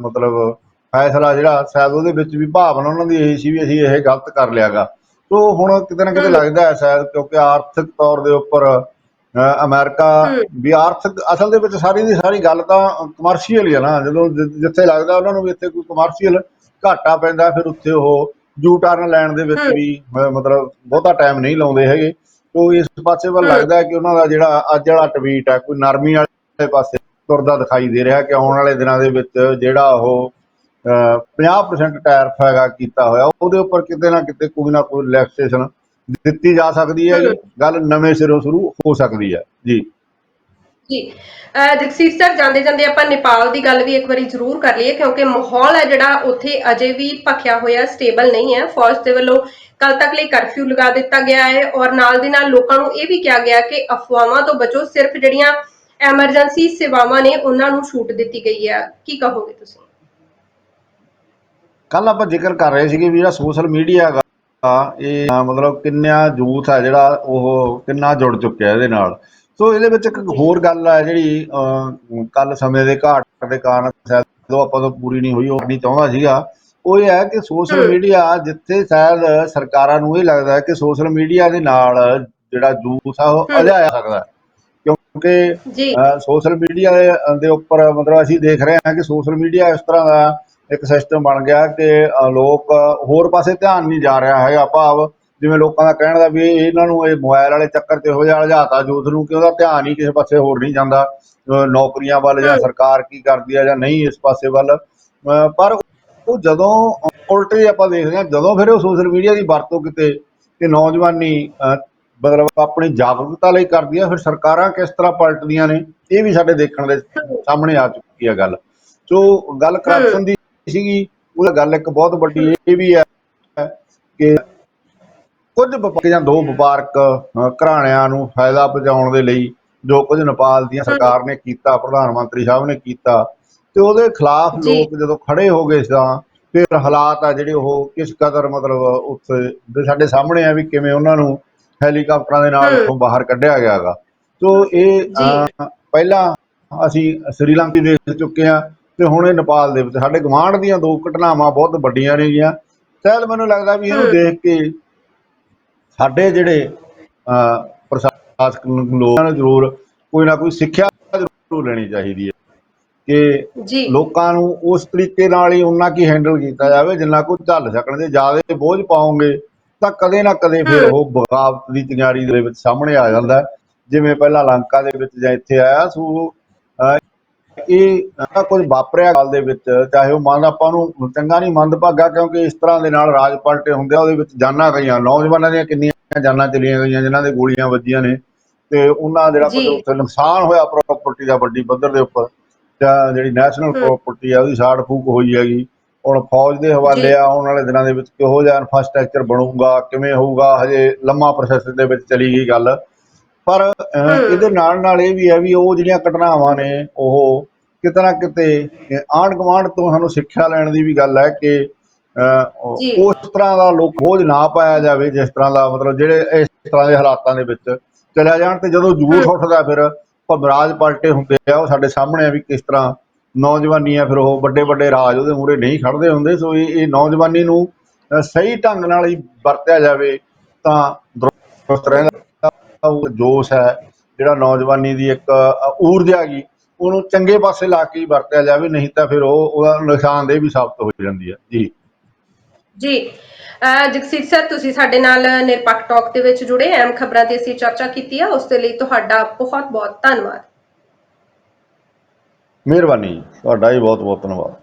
Speaker 2: ਮਤਲਬ ਫੈਸਲਾ ਜਿਹੜਾ ਸ਼ਾਇਦ ਉਹਦੇ ਵਿੱਚ ਵੀ ਭਾਵਨਾ ਉਹਨਾਂ ਦੀ ਇਹ ਸੀ ਵੀ ਅਸੀਂ ਇਹ ਗਲਤ ਕਰ ਲਿਆਗਾ। ਤੋ ਹੁਣ ਕਿਤੇ ਨਾ ਕਿਤੇ। ਲੱਗਦਾ ਹੈ ਸ਼ਾਇਦ ਕਿਉਂਕਿ ਆਰਥਿਕ ਤੌਰ ਦੇ ਉੱਪਰ ਅਮਰੀਕਾ। ਵੀ ਆਰਥਿਕ ਅਸਲ ਦੇ ਵਿੱਚ ਸਾਰੀ ਦੀ ਸਾਰੀ ਗੱਲ ਤਾਂ ਕਮਰਸ਼ੀਅਲ ਹੀ ਹੈ ਨਾ ਜਦੋਂ ਜਿੱਥੇ ਲੱਗਦਾ ਉਹਨਾਂ ਨੂੰ ਵੀ ਇੱਥੇ ਕੋਈ ਕਮਰਸ਼ੀਅਲ ਘਾਟਾ ਪੈਂਦਾ ਫਿਰ ਉੱਥੇ ਉਹ ਯੂ ਟਰਨ ਲੈਣ ਦੇ ਵਿੱਚ। ਵੀ ਮਤਲਬ ਬਹੁਤਾ ਟਾਈਮ ਨਹੀਂ ਲਾਉਂਦੇ ਹੈਗੇ ਤੋ ਇਸ ਪਾਸੇ ਵੱਲ। ਲੱਗਦਾ ਕਿ ਉਹਨਾਂ ਦਾ ਜਿਹੜਾ ਅੱਜ ਵਾਲਾ ਟਵੀਟ ਹੈ ਕੋਈ ਨਰਮੀ ਵਾਲੇ ਪਾਸੇ ਤੁਰਦਾ ਦਿਖਾਈ ਦੇ ਰਿਹਾ ਕਿ ਆਉਣ ਵਾਲੇ ਦਿਨਾਂ ਦੇ ਵਿੱਚ ਜਿਹੜਾ ਉਹ 50% ਟੈਰਫ ਹੈਗਾ ਕੀਤਾ ਹੋਇਆ। ਉਹਦੇ ਉੱਪਰ ਕਿਤੇ ਨਾ ਕਿਤੇ ਕੋਈ ਨਾ ਕੋਈ ਰਿਲੈਕਸੇਸ਼ਨ ਦਿੱਤੀ ਜਾ ਸਕਦੀ ਹੈ। ਗੱਲ ਨਵੇਂ ਸਿਰੋਂ ਸ਼ੁਰੂ ਹੋ ਸਕਦੀ ਹੈ। ਜੀ।
Speaker 1: ਜੀ। ਜਗਸੀਰ ਸਰ ਜਾਂਦੇ ਜਾਂਦੇ ਆਪਾਂ ਨੇਪਾਲ ਦੀ ਗੱਲ ਵੀ ਇੱਕ ਵਾਰੀ ਜ਼ਰੂਰ ਕਰ ਲਈਏ ਕਿਉਂਕਿ ਮਾਹੌਲ ਹੈ ਜਿਹੜਾ ਉੱਥੇ ਅਜੇ ਵੀ ਭਖਿਆ ਹੋਇਆ ਸਟੇਬਲ ਨਹੀਂ ਹੈ। ਫੌਜ ਦੇ ਵੱਲੋਂ ਕੱਲ ਤੱਕ ਲਈ ਕਰਫਿਊ ਲਗਾ ਦਿੱਤਾ ਗਿਆ ਹੈ ਔਰ ਨਾਲ ਦੀ ਨਾਲ ਲੋਕਾਂ ਨੂੰ ਇਹ ਵੀ ਕਿਹਾ ਗਿਆ ਕਿ ਅਫਵਾਹਾਂ ਤੋਂ ਬਚੋ। ਸਿਰਫ ਜਿਹੜੀਆਂ ਐਮਰਜੈਂਸੀ ਸੇਵਾਵਾਂ ਨੇ ਉਹਨਾਂ ਨੂੰ ਛੂਟ ਦਿੱਤੀ ਗਈ ਹੈ। ਕੀ ਕਹੋਗੇ ਤੁਸੀਂ?
Speaker 2: ਕੱਲ ਆਪਾਂ ਜ਼ਿਕਰ ਕਰ ਰਹੇ ਸੀਗੇ ਵੀ ਜਿਹੜਾ ਸੋਸ਼ਲ ਮੀਡੀਆ ਹੈਗਾ ਇਹ ਮਤਲਬ ਕਿੰਨਾ ਯੂਥ ਹੈ ਜਿਹੜਾ ਉਹ ਕਿੰਨਾ ਜੁੜ ਚੁੱਕਿਆ ਇਹਦੇ ਨਾਲ ਸੋ ਇਹਦੇ ਵਿੱਚ ਇੱਕ ਹੋਰ ਗੱਲ ਹੈ ਜਿਹੜੀ ਕੱਲ ਸਮੇਂ ਦੇ ਘਾਟ ਦੇ ਕਾਰਨ ਸ਼ਾਇਦ ਉਹ ਆਪਾਂ ਤੋਂ ਪੂਰੀ ਨਹੀਂ ਹੋਈ ਉਹ ਨਹੀਂ ਚਾਹੁੰਦਾ ਸੀਗਾ ਉਹ ਇਹ ਹੈ ਕਿ ਸੋਸ਼ਲ। ਮੀਡੀਆ ਜਿੱਥੇ ਸ਼ਾਇਦ ਸਰਕਾਰਾਂ ਨੂੰ ਇਹ ਲੱਗਦਾ ਹੈ ਕਿ ਸੋਸ਼ਲ ਮੀਡੀਆ ਦੇ ਨਾਲ ਜਿਹੜਾ ਯੂਥ ਆ ਉਹ। ਅਜਾਇਆ ਸਕਦਾ। ਕਿਉਂਕਿ ਸੋਸ਼ਲ ਮੀਡੀਆ ਦੇ ਉੱਪਰ ਮਤਲਬ ਅਸੀਂ ਦੇਖ ਰਹੇ ਹਾਂ ਕਿ ਸੋਸ਼ਲ ਮੀਡੀਆ ਇਸ ਤਰ੍ਹਾਂ ਦਾ ਇੱਕ ਸਿਸਟਮ ਬਣ ਗਿਆ ਕਿ ਲੋਕ ਹੋਰ ਪਾਸੇ ਧਿਆਨ ਨਹੀਂ ਜਾ ਰਿਹਾ ਹੈਗਾ ਭਾਵ ਜਿਵੇਂ ਲੋਕਾਂ ਦਾ ਕਹਿਣ ਦਾ ਵੀ ਇਹ- ਇਹਨਾਂ ਨੂੰ ਇਹ ਮੋਬਾਈਲ ਵਾਲੇ ਚੱਕਰ 'ਚ ਇਹੋ ਜਿਹਾ ਹਜਾਤਾ ਯੂਥ ਨੂੰ ਕਿ ਉਹਦਾ ਧਿਆਨ ਹੀ ਕਿਸੇ ਪਾਸੇ ਹੋਰ ਨਹੀਂ ਜਾਂਦਾ ਨੌਕਰੀਆਂ ਵੱਲ ਜਾਂ। ਸਰਕਾਰ ਕੀ ਕਰਦੀ ਹੈ ਜਾਂ ਨਹੀਂ ਇਸ ਪਾਸੇ ਵੱਲ। ਪਰ ਉਹ ਜਦੋਂ ਉਲਟੇ ਆਪਾਂ ਦੇਖਦੇ ਹਾਂ ਜਦੋਂ ਫਿਰ ਉਹ ਸੋਸ਼ਲ ਮੀਡੀਆ ਦੀ ਵਰਤੋਂ ਕਿਤੇ ਤੇ ਨੌਜਵਾਨੀ ਮਤਲਬ ਆਪਣੀ ਜਾਗਰੂਕਤਾ ਲਈ ਕਰਦੀ ਆ ਫਿਰ ਸਰਕਾਰਾਂ ਕਿਸ ਤਰ੍ਹਾਂ ਪਲਟਦੀਆਂ ਨੇ ਇਹ ਵੀ ਸਾਡੇ ਦੇਖਣ ਦੇ ਸਾਹਮਣੇ ਆ ਚੁੱਕੀ ਹੈ ਗੱਲ। ਸੋ ਗੱਲ ਕਰਪਸ਼ਨ ਦੀ ਸੀਗੀ ਉਹਦਾ ਗੱਲ ਇੱਕ ਬਹੁਤ ਵੱਡੀ ਇਹ ਵੀ ਹੈ ਕਿ ਕੁਝ ਵਪਾਰਕ ਜਾਂ ਦੋ ਵਪਾਰਕ ਘਰਾਣਿਆਂ ਨੂੰ ਫਾਇਦਾ ਪਹੁੰਚਾਉਣ ਦੇ ਲਈ ਜੋ ਕੁਝ ਨੇਪਾਲ ਦੀਆਂ ਸਰਕਾਰ ਨੇ ਕੀਤਾ ਪ੍ਰਧਾਨ ਮੰਤਰੀ ਸਾਹਿਬ ਨੇ ਕੀਤਾ ਤੇ ਉਹਦੇ ਖਿਲਾਫ। ਲੋਕ ਜਦੋਂ ਖੜੇ ਹੋ ਗਏ ਤਾਂ ਫਿਰ ਹਾਲਾਤ ਆ ਜਿਹੜੇ ਉਹ ਕਿਸ ਕਦਰ ਮਤਲਬ ਉੱਥੇ ਦੇ ਸਾਡੇ ਸਾਹਮਣੇ ਆ ਵੀ ਕਿਵੇਂ ਉਹਨਾਂ ਨੂੰ ਹੈਲੀਕਾਪਟਰਾਂ ਦੇ ਨਾਲ। ਉੱਥੋਂ ਬਾਹਰ ਕੱਢਿਆ ਗਿਆਗਾ ਸੋ ਇਹ ਪਹਿਲਾਂ ਅਸੀਂ ਸ੍ਰੀਲੰਕਾ ਦੇਖ ਚੁੱਕੇ ਆ ਤੇ ਹੁਣ ਇਹ ਨੇਪਾਲ ਦੇ ਵਿੱਚ ਸਾਡੇ ਗਵਾਂਢ ਦੀਆਂ ਦੋ ਘਟਨਾਵਾਂ ਬਹੁਤ ਵੱਡੀਆਂ ਨੇਗੀਆਂ ਸ਼ਾਇਦ ਮੈਨੂੰ ਲੱਗਦਾ ਵੀ ਇਹਨੂੰ। ਦੇਖ ਕੇ ਸਾਡੇ ਜਿਹੜੇ ਪ੍ਰਸ਼ਾਸਕ ਲੋਕਾਂ ਨੂੰ ਜ਼ਰੂਰ ਕੋਈ ਨਾ ਕੋਈ ਸਿੱਖਿਆ ਜ਼ਰੂਰ ਲੈਣੀ ਚਾਹੀਦੀ ਹੈ ਕਿ ਲੋਕਾਂ ਨੂੰ ਉਸ ਤਰੀਕੇ ਨਾਲ ਹੀ ਉਹਨਾਂ ਕੀ ਹੈਂਡਲ ਕੀਤਾ ਜਾਵੇ ਜਿੰਨਾ ਕੋ ਝੱਲ ਸਕਣ ਦੇ ਜ਼ਿਆਦਾ ਬੋਝ ਪਾਉਂਗੇ ਤਾਂ ਕਦੇ ਨਾ ਕਦੇ ਫਿਰ। ਉਹ ਬਗਾਵਤ ਦੀ ਤਿਆਰੀ ਦੇ ਵਿੱਚ ਸਾਹਮਣੇ ਆ ਜਾਂਦਾ। ਜਿਵੇਂ ਪਹਿਲਾਂ ਲੰਕਾ ਦੇ ਵਿੱਚ ਜਾਂ ਇੱਥੇ ਆਇਆ ਸੋ ਇਹ ਕੁਝ ਵਾਪਰਿਆ ਗੱਲ ਦੇ ਵਿੱਚ ਚਾਹੇ ਉਹ ਮੰਨ ਆਪਾਂ ਨੂੰ ਚੰਗਾ ਨਹੀਂ ਮੰਦ ਭਾਗਾ ਕਿਉਂਕਿ ਇਸ ਤਰ੍ਹਾਂ ਦੇ ਨਾਲ ਰਾਜ ਪਲਟੇ ਹੁੰਦੇ ਆ ਉਹਦੇ ਵਿੱਚ ਜਾਨਾਂ ਗਈਆਂ ਨੌਜਵਾਨਾਂ ਦੀਆਂ ਕਿੰਨੀਆਂ ਜਾਨਾਂ ਚਲੀਆਂ ਗਈਆਂ ਜਿਨ੍ਹਾਂ ਦੇ ਗੋਲੀਆਂ ਵੱਜੀਆਂ ਨੇ ਤੇ ਉਹਨਾਂ ਜਿਹੜਾ। ਉੱਥੇ ਨੁਕਸਾਨ ਹੋਇਆ ਪ੍ਰਾਪਰਟੀ ਦਾ ਵੱਡੀ ਪੱਧਰ ਦੇ ਉੱਪਰ ਜਾਂ ਜਿਹੜੀ ਨੈਸ਼ਨਲ। ਪ੍ਰਾਪਰਟੀ ਆ ਉਹਦੀ ਸਾੜ ਫੂਕ ਹੋਈ ਹੈਗੀ ਹੁਣ ਫੌਜ ਦੇ ਹਵਾਲੇ। ਆ ਆਉਣ ਵਾਲੇ ਦਿਨਾਂ ਦੇ ਵਿੱਚ ਕਿਹੋ ਜਿਹਾ ਇਨਫਰਾਸਟ੍ਰਕਚਰ ਬਣੂਗਾ ਕਿਵੇਂ ਹੋਊਗਾ ਹਜੇ ਲੰਮਾ ਪ੍ਰੋਸੈਸ ਦੇ ਵਿੱਚ ਚਲੀ ਗਈ ਗੱਲ ਪਰ। ਇਹਦੇ ਨਾਲ ਨਾਲ ਇਹ ਵੀ ਹੈ ਵੀ ਉਹ ਜਿਹੜੀਆਂ ਘਟਨਾਵਾਂ ਨੇ ਉਹ ਕਿਤੇ ਨਾ ਕਿਤੇ ਆਂਢ ਗੁਆਂਢ ਤੋਂ ਸਾਨੂੰ ਸਿੱਖਿਆ ਲੈਣ ਦੀ ਵੀ ਗੱਲ ਹੈ ਕਿ। ਉਸ ਤਰ੍ਹਾਂ ਦਾ ਲੋਕ ਬੋਝ ਨਾ ਪਾਇਆ ਜਾਵੇ ਜਿਸ ਤਰ੍ਹਾਂ ਦਾ ਮਤਲਬ ਜਿਹੜੇ ਇਸ ਤਰ੍ਹਾਂ ਦੇ ਹਾਲਾਤਾਂ ਦੇ ਵਿੱਚ ਚਲਿਆ ਜਾਣ ਤੇ ਜਦੋਂ ਜੂਸ ਉੱਠਦਾ ਫਿਰ ਭਮਰਾਜ ਪਲਟੇ ਹੁੰਦੇ ਆ ਉਹ ਸਾਡੇ ਸਾਹਮਣੇ ਆ ਵੀ ਕਿਸ ਤਰ੍ਹਾਂ ਨੌਜਵਾਨੀ ਆ ਫਿਰ ਉਹ ਵੱਡੇ ਵੱਡੇ ਰਾਜ ਉਹਦੇ ਮੂਹਰੇ ਨਹੀਂ ਖੜਦੇ ਹੁੰਦੇ ਸੋ ਇਹ ਇਹ ਨੌਜਵਾਨੀ ਨੂੰ ਸਹੀ ਢੰਗ ਨਾਲ ਹੀ ਵਰਤਿਆ ਜਾਵੇ ਤਾਂ ਦਰੁਸਤ ਰਹਿੰਦਾ ਉਹ ਜੋਸ਼ ਹੈ ਜਿਹੜਾ ਨੌਜਵਾਨੀ ਦੀ ਇੱਕ ਊਰਜਾ ਹੈਗੀ ਉਹਨੂੰ ਚੰਗੇ ਪਾਸੇ ਲਾ ਕੇ ਹੀ ਵਰਤਿਆ ਜਾਵੇ ਨਹੀਂ ਤਾਂ ਫਿਰ ਉਹ ਉਹਦਾ ਨੁਕਸਾਨਦੇਹ ਵੀ ਸਾਬਤ ਹੋ ਜਾਂਦੀ ਹੈ ਜੀ।
Speaker 1: ਜੀ ਅਹ ਜਗਸੀਰ ਸਰ ਤੁਸੀਂ ਸਾਡੇ ਨਾਲ ਨਿਰਪੱਖ ਟਾਕ ਦੇ ਵਿੱਚ ਜੁੜੇ ਅਹਿਮ ਖਬਰਾਂ ਤੇ ਅਸੀਂ ਚਰਚਾ ਕੀਤੀ ਹੈ ਉਸ ਦੇ ਲਈ ਤੁਹਾਡਾ ਬਹੁਤ ਬਹੁਤ ਧੰਨਵਾਦ।
Speaker 2: ਮਿਹਰਬਾਨੀ। ਤੁਹਾਡਾ ਵੀ ਬਹੁਤ ਬਹੁਤ ਧੰਨਵਾਦ।